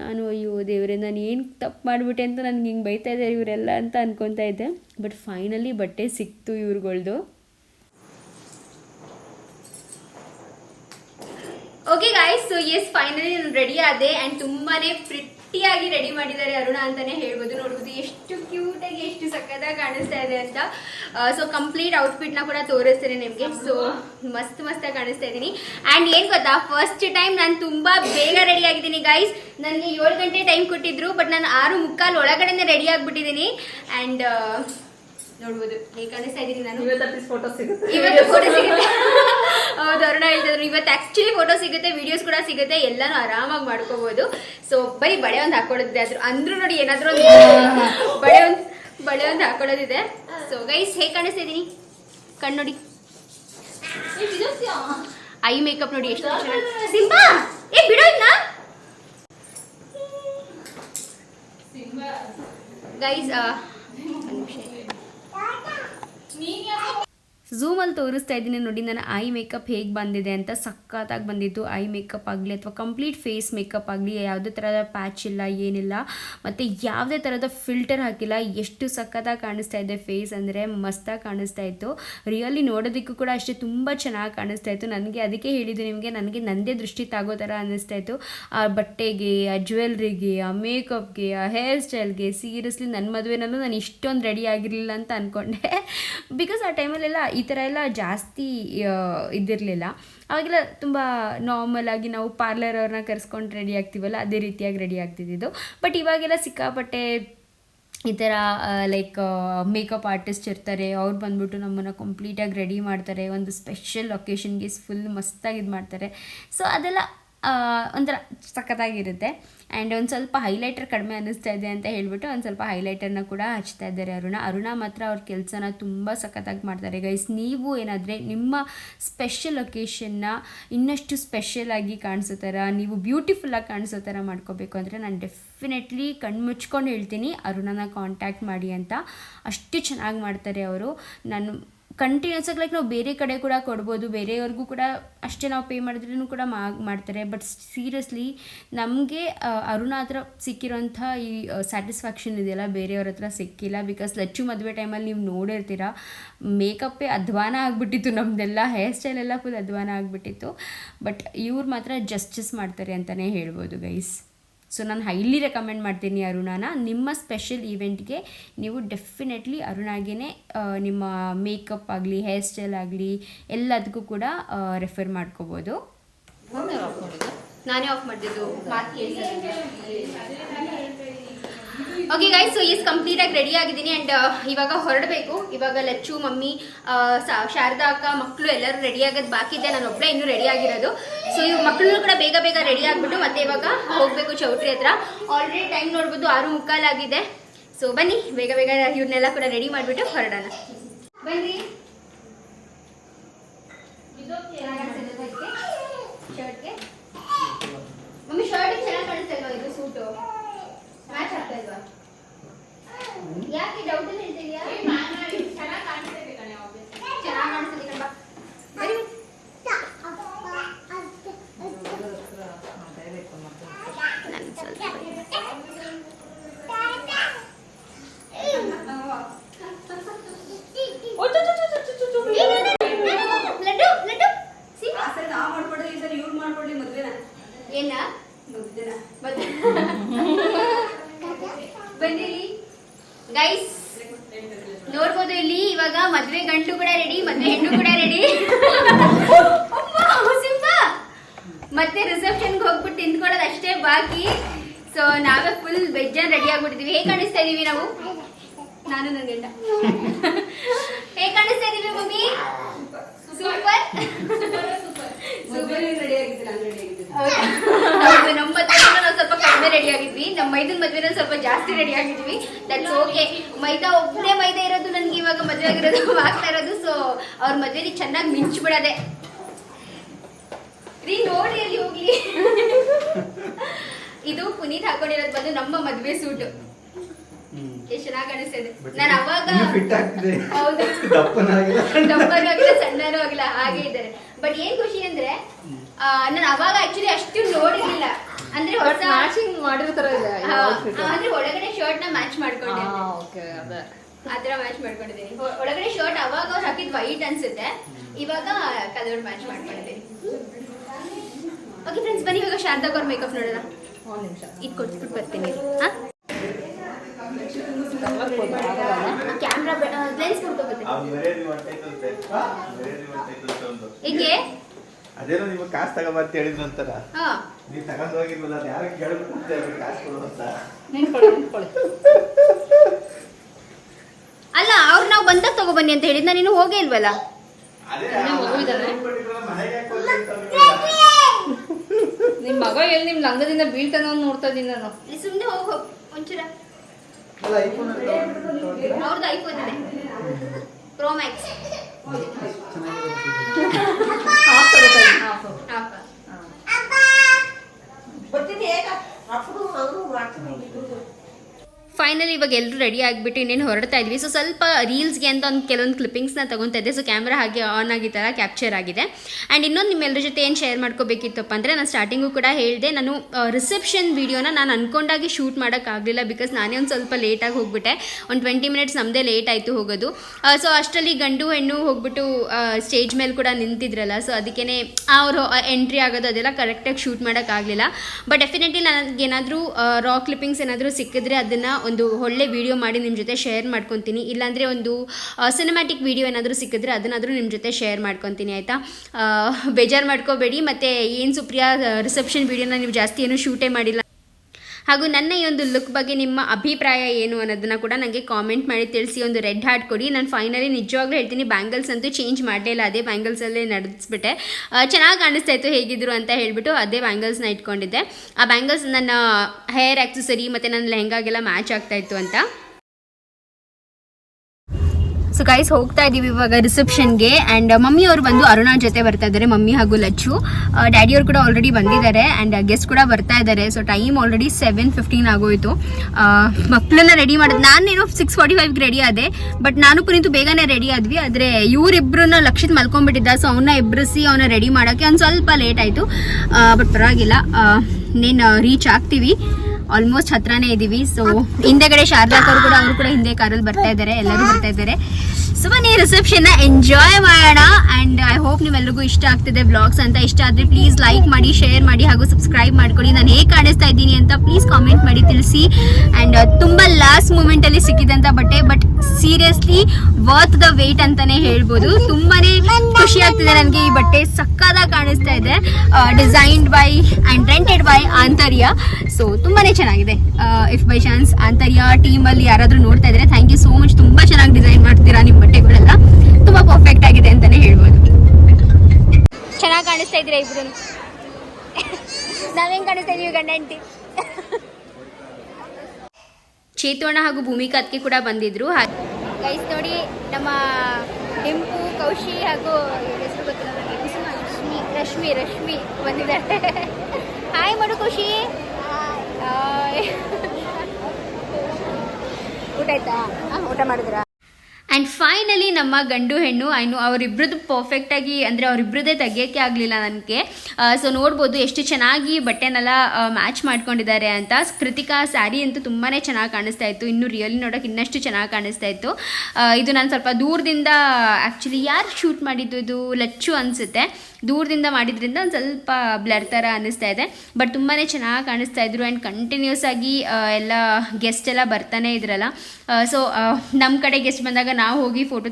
Speaker 1: ನಾನು ಅಯ್ಯೋ ದೇವರೇ, ನಾನು ಏನು ತಪ್ಪು ಮಾಡಿಬಿಟ್ಟೆ ಅಂತ ನನಗೆ ಹಿಂಗೆ ಬೈತಾ ಇದ್ದಾರೆ ಇವರೆಲ್ಲ ಅಂತ ಅನ್ಕೊತಾ ಇದ್ದೆ. ಬಟ್ ಫೈನಲಿ ಬಟ್ಟೆ ಸಿಕ್ತು ಇವ್ರುಗಳ್ದು. Okay guys so yes finally ನಾನು ರೆಡಿ ಆದೆ ಅಂಡ್ ತುಂಬಾನೇ ಪ್ರಿಟ್ಟಿಯಾಗಿ ರೆಡಿ ಮಾಡಿದ್ದಾರೆ ಅರುಣ ಅಂತಾನೆ ಹೇಳ್ಬೋದು. ನೋಡ್ಬೋದು, ಎಷ್ಟು ಕ್ಯೂಟಾಗಿ ಎಷ್ಟು ಸಕ್ಕತ್ತಾಗಿ ಕಾಣಿಸ್ತಾ ಇದೆ ಅಂತ. ಸೊ ಕಂಪ್ಲೀಟ್ ಔಟ್ಫಿಟ್ನ ಕೂಡ ತೋರಿಸ್ತೇನೆ ನಿಮಗೆ. ಸೊ ಮಸ್ತ್ ಮಸ್ತಾಗಿ ಕಾಣಿಸ್ತಾ ಇದ್ದೀನಿ ಆ್ಯಂಡ್ ಏನು ಗೊತ್ತಾ ಫಸ್ಟ್ ಟೈಮ್ ನಾನು ತುಂಬ ಬೇಗ ರೆಡಿ ಆಗಿದ್ದೀನಿ ಗೈಸ್ ನನಗೆ ಏಳು ಗಂಟೆ ಟೈಮ್ ಕೊಟ್ಟಿದ್ರು ಬಟ್ ನಾನು ಆರು ಮುಕ್ಕಾಲು ಒಳಗಡೆನೆ ರೆಡಿ ಆಗಿಬಿಟ್ಟಿದ್ದೀನಿ. ಆ್ಯಂಡ್ ನೋಡ್ಬೋದು ಹೇಗೆ ಕಾಣಿಸ್ತಾ ಇದ್ದೀನಿ ನಾನು.
Speaker 3: ಇವತ್ತು ಫೋಟೋ ಸಿಗುತ್ತೆ.
Speaker 1: ಇವತ್ತು ಫೋಟೋ ಸಿಗುತ್ತೆ. [laughs] ಹೌದು ಅರುಣ ಹೇಳ್ತಿದ್ರು ಇವತ್ತು ಆಕ್ಚುಲಿ ಫೋಟೋ ಸಿಗುತ್ತೆ ವಿಡಿಯೋಸ್ ಕೂಡ ಸಿಗುತ್ತೆ. ಎಲ್ಲಾನು ಆರಾಮಾಗಿ ಮಾಡ್ಕೋಬಹುದು ಸೊ ಬರೀ ಬಳೆ ಒಂದು ಹಾಕೊಳ್ಳೋದಿದೆ. ಅದ್ರ ಅಂದ್ರೂ ನೋಡಿ ಏನಾದ್ರೂ ಒಂದು [laughs] ಬಳೆ ಒಂದು ಬಳೆ ಒಂದು ಹಾಕೊಳ್ಳೋದಿದೆ. ಸೊ ಗೈಸ್ ಹೇಗೆ ಕಾಣಿಸ್ತಾ ಇದ್ದೀನಿ ಕಣ್ಣು ನೋಡಿ. ಐ ಮೇಕಪ್ ನೋಡಿ ಎಷ್ಟು ಸಿಂಪಾ ಏ ಬಿಡೋ ಇಲ್ಲ ಗೈಸ್ ಒಂದು ನಿಮಿಷ. 明天 ಝೂಮಲ್ಲಿ ತೋರಿಸ್ತಾ ಇದ್ದೀನಿ. ನೋಡಿ, ನನ್ನ ಐ ಮೇಕಪ್ ಹೇಗೆ ಬಂದಿದೆ ಅಂತ ಸಖತ್ತಾಗಿ ಬಂದಿತ್ತು. ಐ ಮೇಕಪ್ ಆಗಲಿ ಅಥವಾ ಕಂಪ್ಲೀಟ್ ಫೇಸ್ ಮೇಕಪ್ ಆಗಲಿ, ಯಾವುದೇ ಥರದ ಪ್ಯಾಚ್ ಇಲ್ಲ, ಏನಿಲ್ಲ. ಮತ್ತು ಯಾವುದೇ ಥರದ ಫಿಲ್ಟರ್ ಹಾಕಿಲ್ಲ. ಎಷ್ಟು ಸಖತ್ತಾಗಿ ಕಾಣಿಸ್ತಾ ಇದೆ ಫೇಸ್ ಅಂದರೆ ಮಸ್ತಾಗಿ ಕಾಣಿಸ್ತಾ ಇತ್ತು. ರಿಯಲಿ ನೋಡೋದಕ್ಕೂ ಕೂಡ ಅಷ್ಟೇ ತುಂಬ ಚೆನ್ನಾಗಿ ಕಾಣಿಸ್ತಾ ಇತ್ತು. ನನಗೆ ಅದಕ್ಕೆ ಹೇಳಿದ್ದು ನಿಮಗೆ, ನನಗೆ ನನ್ನದೇ ದೃಷ್ಟಿ ತಾಗೋ ಥರ ಅನ್ನಿಸ್ತಾ ಇತ್ತು. ಆ ಬಟ್ಟೆಗೆ, ಆ ಜ್ಯುವೆಲ್ರಿಗೆ ಆ ಮೇಕಪ್ಗೆ ಆ ಹೇರ್ ಸ್ಟೈಲ್ಗೆ ಸೀರಿಯಸ್ಲಿ ನನ್ನ ಮದುವೆನಲ್ಲೂ ನಾನು ಇಷ್ಟೊಂದು ರೆಡಿ ಆಗಿರಲಿಲ್ಲ ಅಂತ ಅಂದ್ಕೊಂಡೆ ಬಿಕಾಸ್ [laughs] ಆ ಟೈಮಲ್ಲೆಲ್ಲ ಥರ ಎಲ್ಲ ಜಾಸ್ತಿ ಇದಿರಲಿಲ್ಲ. ಆವಾಗೆಲ್ಲ ತುಂಬ ನಾರ್ಮಲ್ ಆಗಿ ನಾವು ಪಾರ್ಲರ್ ಅವ್ರನ್ನ ಕರೆಸ್ಕೊಂಡು ರೆಡಿ ಆಗ್ತೀವಲ್ಲ, ಅದೇ ರೀತಿಯಾಗಿ ರೆಡಿ ಆಗ್ತಿದ್ದಿದ್ದು. ಬಟ್ ಇವಾಗೆಲ್ಲ ಸಿಕ್ಕಾಪಟ್ಟೆ ಈ ಥರ ಲೈಕ್ ಮೇಕಪ್ ಆರ್ಟಿಸ್ಟ್ ಇರ್ತಾರೆ. ಅವ್ರು ಬಂದ್ಬಿಟ್ಟು ನಮ್ಮನ್ನು ಕಂಪ್ಲೀಟಾಗಿ ರೆಡಿ ಮಾಡ್ತಾರೆ. ಒಂದು ಸ್ಪೆಷಲ್ ಲೊಕೇಶನ್ಗೆ ಫುಲ್ ಮಸ್ತಾಗಿ ಇದು ಮಾಡ್ತಾರೆ ಸೊ ಅದೆಲ್ಲ ಒಂಥರ ಸಖತ್ತಾಗಿರುತ್ತೆ. ಆ್ಯಂಡ್ ಒಂದು ಸ್ವಲ್ಪ ಹೈಲೈಟರ್ ಕಡಿಮೆ ಅನ್ನಿಸ್ತಾ ಇದೆ ಅಂತ ಹೇಳಿಬಿಟ್ಟು ಒಂದು ಸ್ವಲ್ಪ ಹೈಲೈಟರ್ನ ಕೂಡ ಹಚ್ತಾ ಇದ್ದಾರೆ ಅರುಣ. ಅರುಣ ಮಾತ್ರ ಅವ್ರ ಕೆಲಸನ ತುಂಬ ಸಖತ್ತಾಗಿ ಮಾಡ್ತಾರೆ. ಗೈಸ್ ನೀವು ಏನಾದರೆ ನಿಮ್ಮ ಸ್ಪೆಷಲ್ ಒಕೇಶನ್ನ ಇನ್ನಷ್ಟು ಸ್ಪೆಷಲ್ ಆಗಿ ಕಾಣಿಸೋ ಥರ, ನೀವು ಬ್ಯೂಟಿಫುಲ್ಲಾಗಿ ಕಾಣಿಸೋ ಥರ ಮಾಡ್ಕೋಬೇಕು ಅಂದರೆ ನಾನು ಡೆಫಿನೆಟ್ಲಿ ಕಣ್ಣು ಮುಚ್ಕೊಂಡು ಹೇಳ್ತೀನಿ. ಅರುಣನ ಕಾಂಟ್ಯಾಕ್ಟ್ ಮಾಡಿ ಅಂತ. ಅಷ್ಟು ಚೆನ್ನಾಗಿ ಮಾಡ್ತಾರೆ ಅವರು. ನಾನು ಕಂಟಿನ್ಯೂಸ್ ಆಗಿ ಲೈಕ್ ನಾವು ಬೇರೆ ಕಡೆ ಕೂಡ ಕೊಡ್ಬೋದು. ಬೇರೆಯವ್ರಿಗೂ ಕೂಡ ಅಷ್ಟೇ ನಾವು ಪೇ ಮಾಡಿದ್ರೂ ಕೂಡ ಮಾಡ್ತಾರೆ. ಬಟ್ ಸೀರಿಯಸ್ಲಿ ನಮಗೆ ಅರುಣ ಹತ್ರ ಸಿಕ್ಕಿರೋಂಥ ಈ ಸ್ಯಾಟಿಸ್ಫ್ಯಾಕ್ಷನ್ ಇದೆಯಲ್ಲ? ಬೇರೆಯವ್ರ ಹತ್ರ ಸಿಕ್ಕಿಲ್ಲ? ಬಿಕಾಸ್ ಲಚ್ಚು ಮದುವೆ ಟೈಮಲ್ಲಿ ನೀವು ನೋಡಿರ್ತೀರ ಮೇಕಪ್ಪೇ ಅಧ್ವಾನ ಆಗಿಬಿಟ್ಟಿತ್ತು ನಮ್ದೆಲ್ಲ. ಹೇರ್ ಸ್ಟೈಲ್ ಎಲ್ಲ ಫುಲ್ ಅಧ್ವಾನ ಆಗಿಬಿಟ್ಟಿತ್ತು. ಬಟ್ ಇವ್ರು ಮಾತ್ರ ಜಸ್ಟಿಸ್ ಮಾಡ್ತಾರೆ ಅಂತಲೇ ಹೇಳ್ಬೋದು ಗೈಸ್ ಸೊ ನಾನು ಹೈಲಿ ರೆಕಮೆಂಡ್ ಮಾಡ್ತೀನಿ ಅರುಣಾನ. ನಿಮ್ಮ ಸ್ಪೆಷಲ್ ಈವೆಂಟ್ಗೆ ನೀವು ಡೆಫಿನೆಟ್ಲಿ ಅರುಣಾಗೇ ನಿಮ್ಮ ಮೇಕಪ್ ಆಗಲಿ ಹೇರ್ ಸ್ಟೈಲ್ ಆಗಲಿ ಎಲ್ಲದಕ್ಕೂ ಕೂಡ ರೆಫರ್ ಮಾಡ್ಕೋಬೋದು. ನಾನೇ ಆಫ್ ಮಾಡಿದ್ದು okay guys so is complete ಆಗಿ ರೆಡಿ ಆಗಿದ್ದೀನಿ ಅಂಡ್ ಇವಾಗ ಹೊರಡಬೇಕು. ಇವಾಗ ಲಚ್ಚು ಮಮ್ಮಿ ಆ, ಶಾರದಾ ಅಕ್ಕ ಮಕ್ಕಳು ಎಲ್ಲರೂ ರೆಡಿ ಆಗೋದು ಬಾಕಿ ಇದೆ. ನಾನು ಒಬ್ಬಳೇ ಇನ್ನೂ ರೆಡಿ ಆಗಿರೋದು. ಸೊ ಇವ್ ಮಕ್ಕಳು ಕೂಡ ಬೇಗ ಬೇಗ ರೆಡಿ ಆಗಿಬಿಟ್ಟು ಮತ್ತೆ ಇವಾಗ ಹೋಗಬೇಕು ಚೌಟ್ರಿ ಹತ್ರ. ಆಲ್ರೆಡಿ ಟೈಮ್ ನೋಡ್ಬೋದು ಆರು ಮುಕ್ಕಾಲಾಗಿದೆ. ಸೊ ಬನ್ನಿ ಬೇಗ ಬೇಗ ಇವ್ರನ್ನೆಲ್ಲ ಕೂಡ ರೆಡಿ ಮಾಡಿಬಿಟ್ಟು ಹೊರಡೋಣ. ಬನ್ನಿ. ಮಮ್ಮಿ ಶರ್ಟ್ ಚೆನ್ನಾಗಿ ಕಾಣಿಸ್ತಾ ಇದು ಸೂಟು? ಮ್ಯಾಚ್ ಆಗ್ತಾ ಇಲ್ವಾ ಯಾಕೆ ಡೌಟ್ ಅಲ್ಲಿ ಹೇಳ್ತಿದ್ಯಾ
Speaker 2: ಚೆನ್ನಾಗಿ ಕಾಣಿಸ್ತಿದೆ ಕಣೆ obviously.
Speaker 1: ಚೆನ್ನಾಗಿ ಕಾಣಿಸ್ತಿದೆ ಕಣಪ್ಪ ಬರೀ ನಾನು ಸ್ವಲ್ಪ ಲಡ್ಡು ಲಡ್ಡು ಸಿ
Speaker 3: ಆ ಸರಿ ನಾವು ಮಾಡ್ಕೊಡ್ಲಿ ಈ ಸರಿ ಇವ್ರು ಮಾಡ್ಕೊಡ್ಲಿ ಮದ್ವೆನ
Speaker 1: ಏನ
Speaker 3: ಮದ್ವೆನ
Speaker 1: ಮತ್ತೆ ಬಂದಿರಿ ಗೈಸ್ ನೋಡ್ಬೋದು ಇಲ್ಲಿ ಇವಾಗ ಮದ್ವೆ ಗಂಡು ಕೂಡ ರೆಡಿ ಮದ್ವೆ ಹೆಣ್ಣು ಕೂಡ ರೆಡಿ ಮತ್ತೆ ರಿಸೆಪ್ಷನ್ಗೆ ಹೋಗ್ಬಿಟ್ಟು ತಿಂದ್ಕೊಳ್ಳೋದು ಅಷ್ಟೇ ಬಾಕಿ ಸೊ ನಾವೇ ಫುಲ್ ಬೆಜ್ಜನ್ ರೆಡಿ ಆಗ್ಬಿಟ್ಟಿದೀವಿ ಹೇಗೆ ಕಾಣಿಸ್ತಾ ಇದೀವಿ ನಾವು ನಾನು ನನ್ನ ಗಂಡ ಹೇಗೆ ಕಾಣಿಸ್ತಾ ಇದೀವಿ ಮಮ್ಮಿ ಸೂಪರ್
Speaker 3: ಮದ್ವೆ ರೆಡಿ ಆಗಿದ್ದೆ ನಾನು ರೆಡಿ ಆಗಿದ್ದೆ
Speaker 1: ಹೌದು ನಮ್ಮ ಮದ್ವೆನ ನಾವು ಸ್ವಲ್ಪ ಕಡಿಮೆ ರೆಡಿ ಆಗಿದ್ವಿ ನಮ್ಮ ಮೈದನ್ ಮದ್ವೆನ ಸ್ವಲ್ಪ ಜಾಸ್ತಿ ರೆಡಿ ಆಗಿದ್ವಿ ದಟ್ಸ್ ಓಕೆ ಮೈದಾ ಒಬ್ಬನೇ ಮೈದಾ ಇರೋದು ನನ್ಗೆ ಇವಾಗ ಮದ್ವೆ ಆಗಿರೋದು [laughs] ಆಗ್ತಾ ಇರೋದು ಸೊ ಅವ್ರ ಮದ್ವೆಲಿ ಚೆನ್ನಾಗಿ ಮಿಂಚ್ಬಿಡದೆ. ರೀ ನೋಡಿ ಅಲ್ಲಿ ಹೋಗ್ಲಿ. [laughs] ಇದು ಪುನೀತ್ ಹಾಕೊಂಡಿರೋದು ಬಂದು ನಮ್ಮ ಮದ್ವೆ ಸೂಟ್. ಎಷ್ಟು ಚೆನ್ನಾಗಿ ಅನಿಸ್ತದೆ ನಾನು ಅವಾಗ ಹೌದು. [laughs] ದಪ್ಪನೂ ಆಗಿಲ್ಲ. ಸಣ್ಣನೂ ಆಗಿಲ್ಲ ಹಾಗೆ ಇದ್ದಾರೆ. ಬಟ್ ಏನ್ ಖುಷಿ ಅಂದ್ರೆ ನಾನು ಅವಾಗ ಆಕ್ಚುಲಿ ಅಷ್ಟು ನೋಡಿರ್ಲಿಲ್ಲ. ಅಂದ್ರೆ ಹೊಸ
Speaker 2: ಮ್ಯಾಚಿಂಗ್ ಮಾಡಿರೋ ತರ ಇದೆ
Speaker 1: ಅಂದ್ರೆ ಒಳಗಡೆ ಶರ್ಟ್ನ ಮ್ಯಾಚ್ ಮಾಡ್ಕೊಂಡೆ.
Speaker 2: ಓಕೆ ಅದೇ.
Speaker 1: ಆತರ ಮ್ಯಾಚ್ ಮಾಡ್ಕೊಂಡಿದ್ದೀನಿ. ಒಳಗಡೆ ಶರ್ಟ್ ಅವಾಗ ಅವ್ರು ಹಾಕಿದ್ ವೈಟ್ ಅನ್ಸುತ್ತೆ. ಇವಾಗ ಕಲರ್ ಮ್ಯಾಚ್ ಮಾಡ್ಕೊಂಡಿದ್ದೀನಿ. ಓಕೆ ಫ್ರೆಂಡ್ಸ್ ಬನ್ನಿ ಇವಾಗ ಶಾರದಾ ಅವ್ರ ಮೇಕಪ್ ನೋಡೋಣ.
Speaker 2: ಒಂದು ನಿಮಿಷ.
Speaker 1: ಇದು ಕೊಟ್ಬಿಟ್ಟು ಬರ್ತೀನಿ. ಹಾ. ಕ್ಯಾಮ್ರಾ ಲೆನ್ಸ್ ಕೊಡ್ಕೋಬೇಕು. ಹೇಗೆ
Speaker 4: ಅದೇನೋ ನಿಮಗೆ ಕಾಸು ತಗೋಬಾರ್ದು ಹೇಳಿದ ನಂತರ
Speaker 1: ಹಾ.
Speaker 4: ನೀವು ತಗೊಂಡು ಹೋಗಿರ್ಬೋದು ಅದು ಯಾರು ಕಾಸು ಕೊಡು ಅಂತ.
Speaker 2: ನಿಂತ್ಕೊಳ್ಳಿ ನಿಂತ್ಕೊಳ್ಳಿ.
Speaker 1: ಅಲ್ಲ ಅವ್ರು ನಾವು ಬಂದಾಗ ತಗೊಬನ್ನಿ ಅಂತ ಹೇಳಿದ್ನ ನೀನು ಹೋಗೇ ಇಲ್ವಲ್ಲ?
Speaker 4: ಅದೇ
Speaker 2: ಇನ್ನೇ ಮಗು ಇದಾನೆ?
Speaker 4: ಮನೆಗೆ ಯಾಕೆ ಹೋಗ್ಲಿ ಅಂತ ಅವ್ನಿಗೆ
Speaker 2: ನಿಮ್ ಮಗ ಎಲ್ಲಿ ನಿಮ್ ಲಂಗದಿಂದ ಬೀಳ್ತಾನ ಅಂತ ನೋಡ್ತಾ ಇದ್ದೀನಿ ನಾನು.
Speaker 1: ಸುಮ್ಮನೆ ಹೋಗಿ ಹೋಗಿ ಒಂಚೂರ.
Speaker 5: ಅಲ್ಲ ಐಫೋನ್
Speaker 1: ಅವ್ರದ್ದು ಐಫೋನ್ ಇದೆ. ಪ್ರೋ ಮ್ಯಾಕ್ಸ್
Speaker 2: ಹಾಫ್ ತಗೋತಾ ಇದೀನಿ, half.
Speaker 3: ಬರ್ತೀನಿ ಏಕ ಅಪ್ಪಡು ಅವರು ಮಾಡ್ತೀನಿ
Speaker 1: ಫೈನಲಿ ಇವಾಗ ಎಲ್ಲರೂ ರೆಡಿ ಆಗಿಬಿಟ್ಟು ಇನ್ನೇನು ಹೊರಡ್ತಾ ಇದ್ವಿ. ಸೊ ಸ್ವಲ್ಪ ರೀಲ್ಸ್ಗೆ ಅಂತ ಒಂದು ಕೆಲವೊಂದು ಕ್ಲಿಪ್ಪಿಂಗ್ಸ್ನ ತೊಗೊತಾ ಇದ್ದೆ. ಸೊ ಕ್ಯಾಮ್ರಾ ಹಾಗೆ ಆನ್ ಆಗಿ ಥರ ಕ್ಯಾಪ್ಚರ್ ಆಗಿದೆ. ಆ್ಯಂಡ್ ಇನ್ನೊಂದು ನಿಮ್ಮೆಲ್ಲರ ಜೊತೆ ಏನು ಶೇರ್ ಮಾಡ್ಕೋಬೇಕಿತ್ತಪ್ಪ ಅಂದರೆ, ನಾನು ಸ್ಟಾರ್ಟಿಂಗು ಕೂಡ ಹೇಳಿದೆ, ನಾನು ರಿಸೆಪ್ಷನ್ ವೀಡಿಯೋನ ನಾನು ಅಂದ್ಕೊಂಡಾಗಿ ಶೂಟ್ ಮಾಡೋಕ್ಕಾಗಲಿಲ್ಲ ಬಿಕಾಸ್ ನಾನೇ ಒಂದು ಸ್ವಲ್ಪ ಲೇಟಾಗಿ ಹೋಗ್ಬಿಟ್ಟೆ. ಒಂದು ಟ್ವೆಂಟಿ ಮಿನಿಟ್ಸ್ ನಮ್ಮದೇ ಲೇಟ್ ಆಯಿತು ಹೋಗೋದು. ಸೊ ಅಷ್ಟರಲ್ಲಿ ಗಂಡು, ಹೆಣ್ಣು ಹೋಗ್ಬಿಟ್ಟು ಸ್ಟೇಜ್ ಮೇಲೆ ಕೂಡ ನಿಂತಿದ್ರಲ್ಲ. ಸೊ ಅದಕ್ಕೇ ಅವರು ಎಂಟ್ರಿ ಆಗೋದು ಅದೆಲ್ಲ ಕರೆಕ್ಟಾಗಿ ಶೂಟ್ ಮಾಡೋಕ್ಕಾಗಲಿಲ್ಲ ಬಟ್ ಡೆಫಿನೆಟ್ಲಿ ನನಗೇನಾದರೂ ರಾ ಕ್ಲಿಪ್ಪಿಂಗ್ಸ್ ಏನಾದರೂ ಸಿಕ್ಕಿದ್ರೆ ಅದನ್ನು ಒಂದು ಒಳ್ಳೆ ವಿಡಿಯೋ ಮಾಡಿ ನಿಮ್ಮ ಜೊತೆ ಶೇರ್ ಮಾಡ್ಕೊತೀನಿ. ಇಲ್ಲಾಂದರೆ ಒಂದು ಸಿನಿಮ್ಯಾಟಿಕ್ ವಿಡಿಯೋ ಏನಾದರೂ ಸಿಕ್ಕಿದ್ರೆ ಅದನ್ನಾದರೂ ನಿಮ್ಮ ಜೊತೆ ಶೇರ್ ಮಾಡ್ಕೊತೀನಿ, ಆಯಿತಾ? ಬೇಜಾರು ಮಾಡ್ಕೋಬೇಡಿ. ಮತ್ತು ಏನು ಸುಪ್ರಿಯಾ ರಿಸೆಪ್ಷನ್ ವಿಡಿಯೋನ ನೀವು ಜಾಸ್ತಿ ಏನೂ ಶೂಟೇ ಮಾಡಿಲ್ಲ. ಹಾಗೂ ನನ್ನ ಈ ಒಂದು ಲುಕ್ ಬಗ್ಗೆ ನಿಮ್ಮ ಅಭಿಪ್ರಾಯ ಏನು ಅನ್ನೋದನ್ನ ಕೂಡ ನನಗೆ ಕಾಮೆಂಟ್ ಮಾಡಿ ತಿಳಿಸಿ, ಒಂದು ರೆಡ್ ಹಾರ್ಟ್ ಕೊಡಿ. ನಾನು ಫೈನಲಿ ನಿಜವಾಗ್ಲೂ ಹೇಳ್ತೀನಿ ಬ್ಯಾಂಗಲ್ಸ್ ಅಂತೂ ಚೇಂಜ್ ಮಾಡಲೇ ಇಲ್ಲ. ಅದೇ ಬ್ಯಾಂಗಲ್ಸಲ್ಲೇ ನಡೆಸ್ಬಿಟ್ಟೆ. ಚೆನ್ನಾಗಿ ಕಾಣಿಸ್ತಾ ಇತ್ತು ಹೇಗಿದ್ರು ಅಂತ ಹೇಳ್ಬಿಟ್ಟು ಅದೇ ಬ್ಯಾಂಗಲ್ಸ್ನ ಇಟ್ಕೊಂಡಿದ್ದೆ. ಆ ಬ್ಯಾಂಗಲ್ಸ್ ನನ್ನ ಹೇರ್ ಆಕ್ಸೆಸರಿ ಮತ್ತು ನನ್ನ ಲೆಹಂಗಾಗೆಲ್ಲ ಮ್ಯಾಚ್ ಆಗ್ತಾ ಇತ್ತು ಅಂತ. ಸೊ ಗೈಸ್ ಹೋಗ್ತಾ ಇದೀವಿ ಇವಾಗ ರಿಸೆಪ್ಷನ್ಗೆ ಆ್ಯಂಡ್ ಮಮ್ಮಿ ಅವರು ಬಂದು ಅರುಣಾ ಜೊತೆ ಬರ್ತಾ ಇದ್ದಾರೆ, ಮಮ್ಮಿ ಹಾಗೂ ಲಚ್ಚು. ಡ್ಯಾಡಿ ಅವರು ಕೂಡ ಆಲ್ರೆಡಿ ಬಂದಿದ್ದಾರೆ ಆ್ಯಂಡ್ ಗೆಸ್ಟ್ ಕೂಡ ಬರ್ತಾ ಇದ್ದಾರೆ. So time already seven fifteen ಆಗೋಯ್ತು. ಮಕ್ಕಳನ್ನ ರೆಡಿ ಮಾಡೋದು, ನಾನೇನೋ ಸಿಕ್ಸ್ ಫಾರ್ಟಿ ಫೈವ್ಗೆ ರೆಡಿ ಆದೆ ಬಟ್ ನಾನು ಕುರಿತು ಬೇಗನೆ ರೆಡಿ ಆದ್ವಿ. ಆದರೆ ಇವರಿಬ್ಬರನ್ನ ಲಕ್ಷಿತ್ ಮಲ್ಕೊಂಡ್ಬಿಟ್ಟಿದ್ದ ಸೊ ಅವನ್ನ ಎಬ್ಬರಿಸಿ ಅವನ್ನ ರೆಡಿ ಮಾಡೋಕ್ಕೆ ಒಂದು ಸ್ವಲ್ಪ ಲೇಟ್ ಆಯಿತು. ಬಟ್ ಪರವಾಗಿಲ್ಲ. ನೀನು ರೀಚ್ ಆಗ್ತೀವಿ. ಆಲ್ಮೋಸ್ಟ್ ಹತ್ರನೇ ಇದೀವಿ. ಸೊ ಹಿಂದೆಗಡೆ ಶಾರದಾ ಅವರು ಕೂಡ ಅವರು ಕೂಡ ಹಿಂದೆ ಕಾರಲ್ಲಿ ಬರ್ತಾ ಇದ್ದಾರೆ, ಎಲ್ಲರೂ ಬರ್ತಾ ಇದ್ದಾರೆ. ಸೊ ಬನ್ನಿ ರಿಸೆಪ್ಷನ್ ಎಂಜಾಯ್ ಮಾಡೋಣ. ಅಂಡ್ ಐ ಹೋಪ್ ನೀವೆಲ್ಲರಿಗೂ ಇಷ್ಟ ಆಗ್ತಿದೆ ಬ್ಲಾಗ್ಸ್ ಅಂತ. ಇಷ್ಟ ಆದ್ರೆ ಪ್ಲೀಸ್ ಲೈಕ್ ಮಾಡಿ ಶೇರ್ ಮಾಡಿ ಹಾಗೂ ಸಬ್ಸ್ಕ್ರೈಬ್ ಮಾಡ್ಕೊಳ್ಳಿ. ನಾನು ಹೇಗೆ ಕಾಣಿಸ್ತಾ ಇದ್ದೀನಿ ಅಂತ ಪ್ಲೀಸ್ ಕಾಮೆಂಟ್ ಮಾಡಿ, ತಿಳಿಸಿ. ಅಂಡ್ ತುಂಬಾ ಲಾಸ್ಟ್ ಮೂಮೆಂಟ್ ಅಲ್ಲಿ ಸಿಕ್ಕಿದಂತ ಬಟ್ಟೆ. But seriously worth the wait ಅಂತಾನೆ ಹೇಳ್ಬೋದು. ತುಂಬಾನೇ ಖುಷಿ ಆಗ್ತಿದೆ ನನಗೆ ಈ ಬಟ್ಟೆ. ಸಕ್ಕದಾಗಿ ಕಾಣಿಸ್ತಾ ಇದೆ. Designed by and rented by Antarya. So ತುಂಬಾನೇ ಚೆನ್ನಾಗಿದೆ. If by chance Antarya team ಅಲ್ಲಿ ಯಾರಾದ್ರೂ ನೋಡ್ತಾ ಇದ್ರೆ ಥ್ಯಾಂಕ್ ಯು ಸೋ ಮಚ್ ತುಂಬಾ ಚೆನ್ನಾಗಿ ಡಿಸೈನ್ ಮಾಡ್ತೀರಾ ನಿಮ್ಮ ಬಟ್ಟೆಗಳೆಲ್ಲ. ತುಂಬಾ ಪರ್ಫೆಕ್ಟ್ ಆಗಿದೆ ಅಂತಾನೆ ಹೇಳ್ಬೋದು. ಚೆನ್ನಾಗಿ ಕಾಣಿಸ್ತಾ ಇದ್ರೆ ಇಬ್ರು? ನಾವೇನ್ ಕಾಣಿಸ್ತಾ ಇದೀವಿ ಗಂಡ ಹೆಂಡತಿ? ಚೇತೋಣ ಹಾಗೂ ಭೂಮಿಕಾ ಅದಕ್ಕೆ ಕೂಡ ಬಂದಿದ್ರು. ಗೈಸ್ ನೋಡಿ ನಮ್ಮ ಡಿಂಪು ಕೌಶಿ ಹಾಗೂ ಹೆಸರು ಗೊತ್ತಿಲ್ಲ ರಶ್ಮಿ ರಶ್ಮಿ ರಶ್ಮಿ ಬಂದಿದ್ದಾರೆ. ಹಾಯ್ ಮಾಡು ಖುಷಿ [laughs] ಊಟ ಆಯ್ತಾ? ಊಟ ಮಾಡಿದ್ರಾ? ಆ್ಯಂಡ್ ಫೈನಲಿ ನಮ್ಮ ಗಂಡು ಹೆಣ್ಣು ಐನು ಅವರಿಬ್ರದ್ದು ಪರ್ಫೆಕ್ಟಾಗಿ ಅಂದರೆ ಅವರಿಬ್ರದ್ದೇ ತೆಗಿಯೋಕ್ಕೆ ಆಗಲಿಲ್ಲ ನನಗೆ. ಸೊ ನೋಡ್ಬೋದು ಎಷ್ಟು ಚೆನ್ನಾಗಿ ಬಟ್ಟೆನೆಲ್ಲ ಮ್ಯಾಚ್ ಮಾಡ್ಕೊಂಡಿದ್ದಾರೆ ಅಂತ. ಕೃತಿಕಾ ಸ್ಯಾರಿ ಅಂತೂ ತುಂಬಾ ಚೆನ್ನಾಗಿ ಕಾಣಿಸ್ತಾ ಇತ್ತು. ಇನ್ನು ರಿಯಲಿ ನೋಡೋಕೆ ಇನ್ನಷ್ಟು ಚೆನ್ನಾಗಿ ಕಾಣಿಸ್ತಾ ಇತ್ತು. ಇದು ನಾನು ಸ್ವಲ್ಪ ದೂರದಿಂದ ಆ್ಯಕ್ಚುಲಿ ಯಾರು ಶೂಟ್ ಮಾಡಿದ್ದು ಇದು? ಲಚ್ಚು ಅನಿಸುತ್ತೆ. ದೂರದಿಂದ ಮಾಡಿದ್ರಿಂದ ಒಂದು ಸ್ವಲ್ಪ ಬ್ಲರ್ ಥರ ಅನ್ನಿಸ್ತಾ ಇದೆ. ಬಟ್ ತುಂಬಾ ಚೆನ್ನಾಗಿ ಕಾಣಿಸ್ತಾ ಇದ್ರು ಆ್ಯಂಡ್ ಕಂಟಿನ್ಯೂಸ್ ಆಗಿ ಎಲ್ಲ ಗೆಸ್ಟ್ ಎಲ್ಲ ಬರ್ತಾನೆ ಇದ್ರಲ್ಲ. ಸೊ ನಮ್ಮ ಕಡೆ ಗೆಸ್ಟ್ ಬಂದಾಗ ನಾವು ಹೋಗಿ ಫೋಟೋ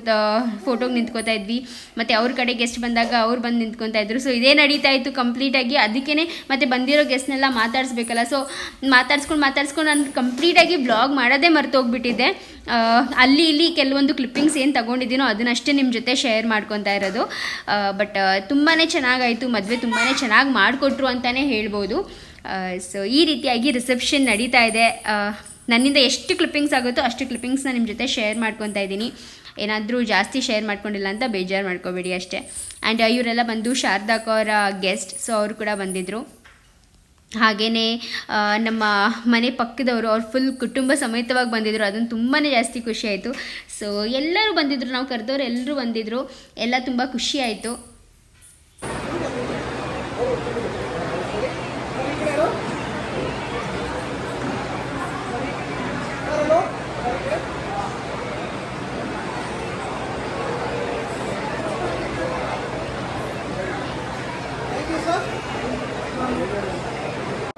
Speaker 1: ಫೋಟೋಗೆ ನಿಂತ್ಕೋತಾ ಇದ್ವಿ. ಮತ್ತು ಅವ್ರ ಕಡೆ ಗೆಸ್ಟ್ ಬಂದಾಗ ಅವ್ರು ಬಂದು ನಿಂತ್ಕೊತಾ ಇದ್ರು. ಸೊ ಇದೇ ನಡೀತಾ ಇತ್ತು ಕಂಪ್ಲೀಟಾಗಿ ಅದಕ್ಕೇ ಮತ್ತು ಬಂದಿರೋ ಗೆಸ್ಟ್ನೆಲ್ಲ ಮಾತಾಡಿಸ್ಬೇಕಲ್ಲ. ಸೊ ಮಾತಾಡ್ಸ್ಕೊಂಡು ಮಾತಾಡ್ಸ್ಕೊಂಡು ನಾನು ಕಂಪ್ಲೀಟಾಗಿ ಬ್ಲಾಗ್ ಮಾಡೋದೇ ಮರ್ತೋಗ್ಬಿಟ್ಟಿದ್ದೆ. ಅಲ್ಲಿ ಇಲ್ಲಿ ಕೆಲವೊಂದು ಕ್ಲಿಪ್ಪಿಂಗ್ಸ್ ಏನು ತಗೊಂಡಿದ್ದೀನೋ ಅದನ್ನಷ್ಟೇ ನಿಮ್ಮ ಜೊತೆ ಶೇರ್ ಮಾಡ್ಕೊತಾ ಇರೋದು. ಬಟ್ ತುಂಬಾ ಚೆನ್ನಾಗಾಯಿತು, ಮದುವೆ ತುಂಬಾ ಚೆನ್ನಾಗಿ ಮಾಡಿಕೊಟ್ರು ಅಂತಲೇ ಹೇಳ್ಬೋದು. ಸೊ ಈ ರೀತಿಯಾಗಿ ರಿಸೆಪ್ಷನ್ ನಡೀತಾ ಇದೆ. ನನ್ನಿಂದ ಎಷ್ಟು ಕ್ಲಿಪ್ಪಿಂಗ್ಸ್ ಆಗುತ್ತೋ ಅಷ್ಟು ಕ್ಲಿಪ್ಪಿಂಗ್ಸ್ನ ನಿಮ್ಮ ಜೊತೆ ಶೇರ್ ಮಾಡ್ಕೊತಾ ಇದ್ದೀನಿ. ಏನಾದರೂ ಜಾಸ್ತಿ ಶೇರ್ ಮಾಡ್ಕೊಂಡಿಲ್ಲ ಅಂತ ಬೇಜಾರು ಮಾಡ್ಕೋಬೇಡಿ ಅಷ್ಟೇ. ಆ್ಯಂಡ್ ಇವರೆಲ್ಲ ಬಂದು ಶಾರದಾ ಅವರ ಗೆಸ್ಟ್ ಸೊ ಅವರು ಕೂಡ ಬಂದಿದ್ದರು ಹಾಗೆಯೇ ನಮ್ಮ ಮನೆ ಪಕ್ಕದವರು ಅವ್ರು ಫುಲ್ ಕುಟುಂಬ ಸಮೇತವಾಗಿ ಬಂದಿದ್ದರು ಅದನ್ನು ತುಂಬಾ ಜಾಸ್ತಿ ಖುಷಿ ಆಯಿತು. ಸೊ ಎಲ್ಲರೂ ಬಂದಿದ್ದರು ನಾವು ಕರೆದವ್ರು ಎಲ್ಲರೂ ಬಂದಿದ್ದರು ಎಲ್ಲ ತುಂಬ ಖುಷಿ ಆಯಿತು.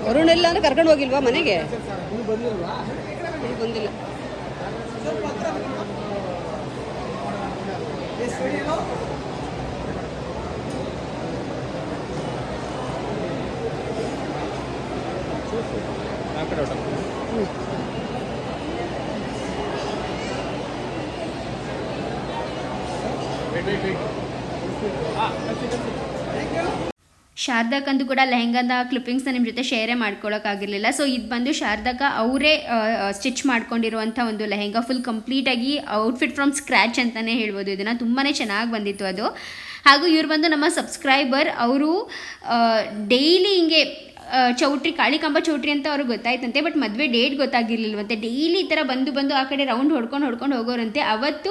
Speaker 3: ವರುಣ್ ಇಲ್ಲ ಅಂದ್ರೆ ಕರ್ಕೊಂಡು ಹೋಗಿಲ್ವಾ ಮನೆಗೆ? ಬಂದಿಲ್ಲ.
Speaker 1: ಶಾರದಾಕ್ಕಂದು ಕೂಡ ಲೆಹೆಂಗಾದ ಕ್ಲಿಪ್ಪಿಂಗ್ಸ್ನ ನಿಮ್ಮ ಜೊತೆ ಶೇರೇ ಮಾಡ್ಕೊಳ್ಳೋಕ್ಕಾಗಿರಲಿಲ್ಲ ಸೊ ಇದು ಬಂದು ಶಾರದಾಕ ಅವರೇ ಸ್ಟಿಚ್ ಮಾಡ್ಕೊಂಡಿರುವಂಥ ಒಂದು ಲೆಹೆಂಗಾ ಫುಲ್ ಕಂಪ್ಲೀಟಾಗಿ ಔಟ್ಫಿಟ್ ಫ್ರಮ್ ಸ್ಕ್ರ್ಯಾಚ್ ಅಂತಲೇ ಹೇಳ್ಬೋದು. ಇದನ್ನು ತುಂಬಾ ಚೆನ್ನಾಗಿ ಬಂದಿತ್ತು ಅದು. ಹಾಗೂ ಇವ್ರು ಬಂದು ನಮ್ಮ ಸಬ್ಸ್ಕ್ರೈಬರ್ ಅವರು ಡೈಲಿ ಹಿಂಗೆ ಚೌಟ್ರಿ, ಕಾಳಿಕಾಂಬ ಚೌಟ್ರಿ ಅಂತ ಅವ್ರಿಗೆ ಗೊತ್ತಾಯ್ತಂತೆ ಬಟ್ ಮದುವೆ ಡೇಟ್ ಗೊತ್ತಾಗಿರ್ಲಿಲ್ವಂತೆ. ಡೈಲಿ ಈ ಥರ ಬಂದು ಬಂದು ಆ ಕಡೆ ರೌಂಡ್ ಹೊಡ್ಕೊಂಡು ಹೊಡ್ಕೊಂಡು ಹೋಗೋರಂತೆ. ಅವತ್ತು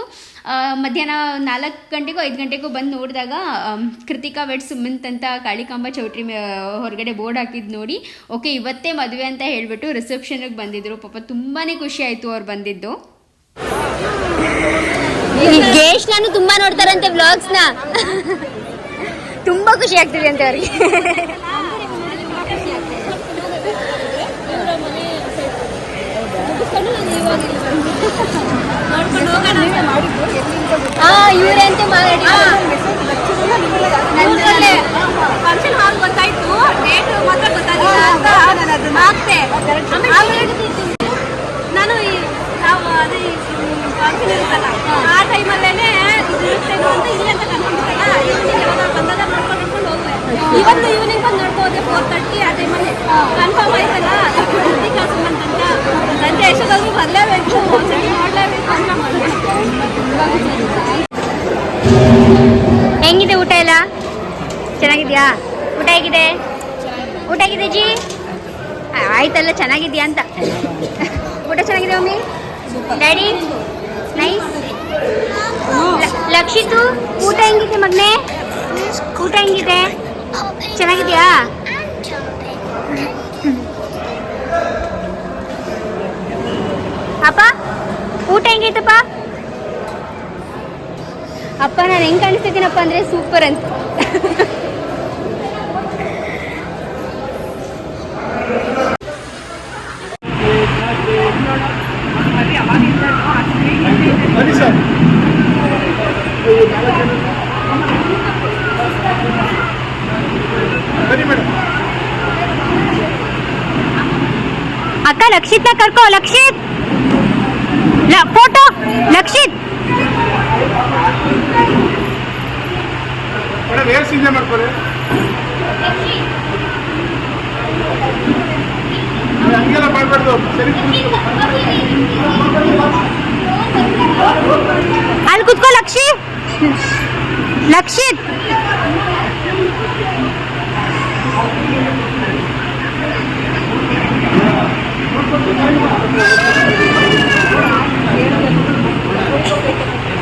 Speaker 1: ಮಧ್ಯಾಹ್ನ ನಾಲ್ಕು ಗಂಟೆಗೂ, ಐದು ಗಂಟೆಗೂ ಬಂದು ನೋಡಿದಾಗ ಕೃತಿಕಾ ವೆಟ್ ಸುಮಂತ್ ಅಂತ ಕಾಳಿಕಾಂಬ ಚೌಟ್ರಿ ಹೊರಗಡೆ ಬೋರ್ಡ್ ಹಾಕಿದ್ದು ನೋಡಿ ಓಕೆ ಇವತ್ತೇ ಮದುವೆ ಅಂತ ಹೇಳಿಬಿಟ್ಟು ರಿಸೆಪ್ಷನ್ಗೆ ಬಂದಿದ್ರು. ಪಾಪ ತುಂಬಾ ಖುಷಿ ಆಯಿತು ಅವ್ರು ಬಂದಿದ್ದು. ಗೇಶ್ ನಾನು ತುಂಬಾ ನೋಡ್ತಾರಂತೆ ವ್ಲಾಗ್ಸ್ನ [laughs] ತುಂಬಾ ಖುಷಿ ಆಗ್ತಿದೆ ಅಂತ ಅವ್ರಿಗೆ. [laughs] ಹಾ ಇವರೇ ಅಂತ ಮಾಡಿ
Speaker 2: ಫಂಕ್ಷನ್ ಹಾಲ್ ಗೊತ್ತಾಯ್ತು. ಡೇಟ್ ಮಾತ್ರ ಗೊತ್ತಾಗಿಲ್ಲ ಅಂತ ನಾನು ಆಮೇಲೆ ಈ ನಾವು ಅದೇ ಫಂಕ್ಷನ್ ಇರುತ್ತಲ್ಲ ಆ ಟೈಮಲ್ಲೇನೆ ಇದು ಇರುತ್ತೇನೋ ಅಂತ ಇಲ್ಲಿ ಅಂತ ಕನ್ಕೊಂಡಿದ್ದಲ್ಲ ಈವ್ನಿಂಗ್ ಯಾವಾಗ ಬಂದಾಗ ನೋಡ್ಕೊಂಡು ನೋಡ್ಕೊಂಡು ಹೋಗ್ವೆ ಇವತ್ತು ಈವ್ನಿಂಗ್ ಬಂದು ನೋಡ್ಕೋದೆ ಫೋರ್ ತರ್ಟಿ ಆ ಟೈಮಲ್ಲಿ ಕನ್ಫರ್ಮ್ ಆಯ್ತಲ್ಲ? ಹೆಂಗಿದೆ ಊಟ ಎಲ್ಲ?
Speaker 1: ಚೆನ್ನಾಗಿದ್ಯಾ? ಊಟ ಹೇಗಿದೆ? ಊಟ ಹೇಗಿದೆ ಜಿ? ಆಯ್ತಲ್ಲ, ಚೆನ್ನಾಗಿದ್ಯಾ ಅಂತ. ಊಟ ಚೆನ್ನಾಗಿದೆ ಮಮ್ಮಿ? ಡ್ಯಾಡಿ? ನೈಸ್. ಲಕ್ಷಿತು, ಊಟ ಹೆಂಗಿದೆ ಮಗ್ನೆ? ಊಟ ಹೆಂಗಿದೆ? ಚೆನ್ನಾಗಿದ್ಯಾ? ಅಪ್ಪ ಊಟ ಹೆಂಗೈತಪ್ಪ? ಅಪ್ಪ ನಾನು ಹೆಂಗ್ ಕಾಣಿಸ್ತಿದ್ದೀನಪ್ಪ ಅಂದ್ರೆ ಸೂಪರ್ ಅಂತ.
Speaker 5: ಬನ್ನಿ ಸರ್. ಬನ್ನಿ ಮೇಡಮ್.
Speaker 1: ಅಕ್ಕ ಲಕ್ಷಿತ್ನ ಕರ್ಕೋ ಲಕ್ಷಿತ್ ಫೋಟೋ ಲಕ್ಷಿತ್
Speaker 5: ಮೇಡಮ್ ಏನು ಸಿಂಜೆ ಮಾಡ್ಕೊಳ್ಳಿ ಹಂಗೆಲ್ಲ ಮಾಡಬಾರ್ದು ಸರಿ
Speaker 1: ಅಲ್ಲಿ ಕುತ್ಕೋ ಲಕ್ಷಿ ಲಕ್ಷಿತ್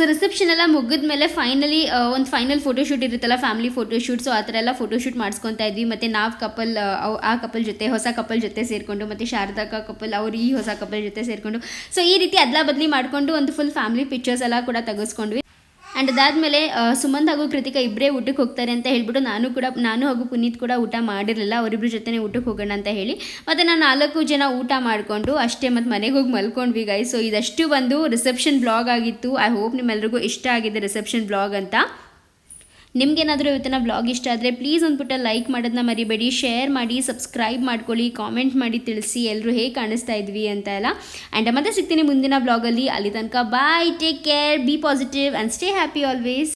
Speaker 1: ಸೊ ರಿಸೆಪ್ಷನ್ ಎಲ್ಲ ಮುಗಿದ ಮೇಲೆ ಫೈನಲಿ ಒಂದು ಫೈನಲ್ ಫೋಟೋಶೂಟ್ ಇರುತ್ತಲ್ಲ ಫ್ಯಾಮಿಲಿ ಫೋಟೋಶೂಟ್ ಸೊ ಆ ಥರ ಎಲ್ಲ ಫೋಟೋಶೂಟ್ ಮಾಡಿಸ್ಕೊತಾ ಇದ್ವಿ. ಮತ್ತು ನಾವು ಕಪಲ್ ಆ ಕಪಲ್ ಜೊತೆ, ಹೊಸ ಕಪಲ್ ಜೊತೆ ಸೇರಿಕೊಂಡು, ಮತ್ತು ಶಾರದಾ ಕಪಲ್ ಅವ್ರು ಈ ಹೊಸ ಕಪಲ್ ಜೊತೆ ಸೇರಿಕೊಂಡು. ಸೊ ಈ ರೀತಿ ಅದ್ಲಾ ಬದಲಿ ಮಾಡಿಕೊಂಡು ಒಂದು ಫುಲ್ ಫ್ಯಾಮಿಲಿ ಪಿಕ್ಚರ್ಸ್ ಎಲ್ಲ ಕೂಡ ತೆಗೆಸ್ಕೊಂಡ್ವಿ. ಆ್ಯಂಡ್ ಅದಾದಮೇಲೆ ಸುಮಂತ್ ಹಾಗೂ ಕೃತಿಕಾ ಇಬ್ಬರೇ ಊಟಕ್ಕೆ ಹೋಗ್ತಾರೆ ಅಂತ ಹೇಳ್ಬಿಟ್ಟು ನಾನು ಕೂಡ, ನಾನು ಹಾಗೂ ಪುನೀತ್ ಕೂಡ ಊಟ ಮಾಡಿರಲಿಲ್ಲ. ಅವರಿಬ್ಬರ ಜೊತೆ ಊಟಕ್ಕೆ ಹೋಗೋಣ ಅಂತ ಹೇಳಿ. ಮತ್ತು ನಾನು ನಾಲ್ಕು ಜನ ಊಟ ಮಾಡಿಕೊಂಡು ಅಷ್ಟೇ ಮತ್ತು ಮನೆಗೆ ಹೋಗಿ ಮಲ್ಕೊಂಡ್ವಿ ಗೈ ಸೊ ಇದಷ್ಟು ಒಂದು ರಿಸೆಪ್ಷನ್ ಬ್ಲಾಗ್ ಆಗಿತ್ತು. ಐ ಹೋಪ್ ನಿಮ್ಮೆಲ್ರಿಗೂ ಇಷ್ಟ ಆಗಿದೆ ರಿಸೆಪ್ಷನ್ ಬ್ಲಾಗ್ ಅಂತ. ನಿಮ್ಗೇನಾದರೂ ಇವತ್ತಿನ ಬ್ಲಾಗ್ ಇಷ್ಟ ಆದರೆ ಪ್ಲೀಸ್ ಅಂದ್ಬಿಟ್ಟು ಲೈಕ್ ಮಾಡೋದನ್ನ ಮರಿಬೇಡಿ ಶೇರ್ ಮಾಡಿ ಸಬ್ಸ್ಕ್ರೈಬ್ ಮಾಡ್ಕೊಳ್ಳಿ ಕಾಮೆಂಟ್ ಮಾಡಿ ತಿಳಿಸಿ ಎಲ್ಲರೂ ಹೇಗೆ ಕಾಣಿಸ್ತಾ ಇದ್ವಿ ಅಂತ ಎಲ್ಲ. ಆ್ಯಂಡ್ ಮತ್ತೆ ಸಿಗ್ತೀನಿ ಮುಂದಿನ ಬ್ಲಾಗಲ್ಲಿ ಅಲ್ಲಿ. ತನಕ bye take care be positive and stay happy always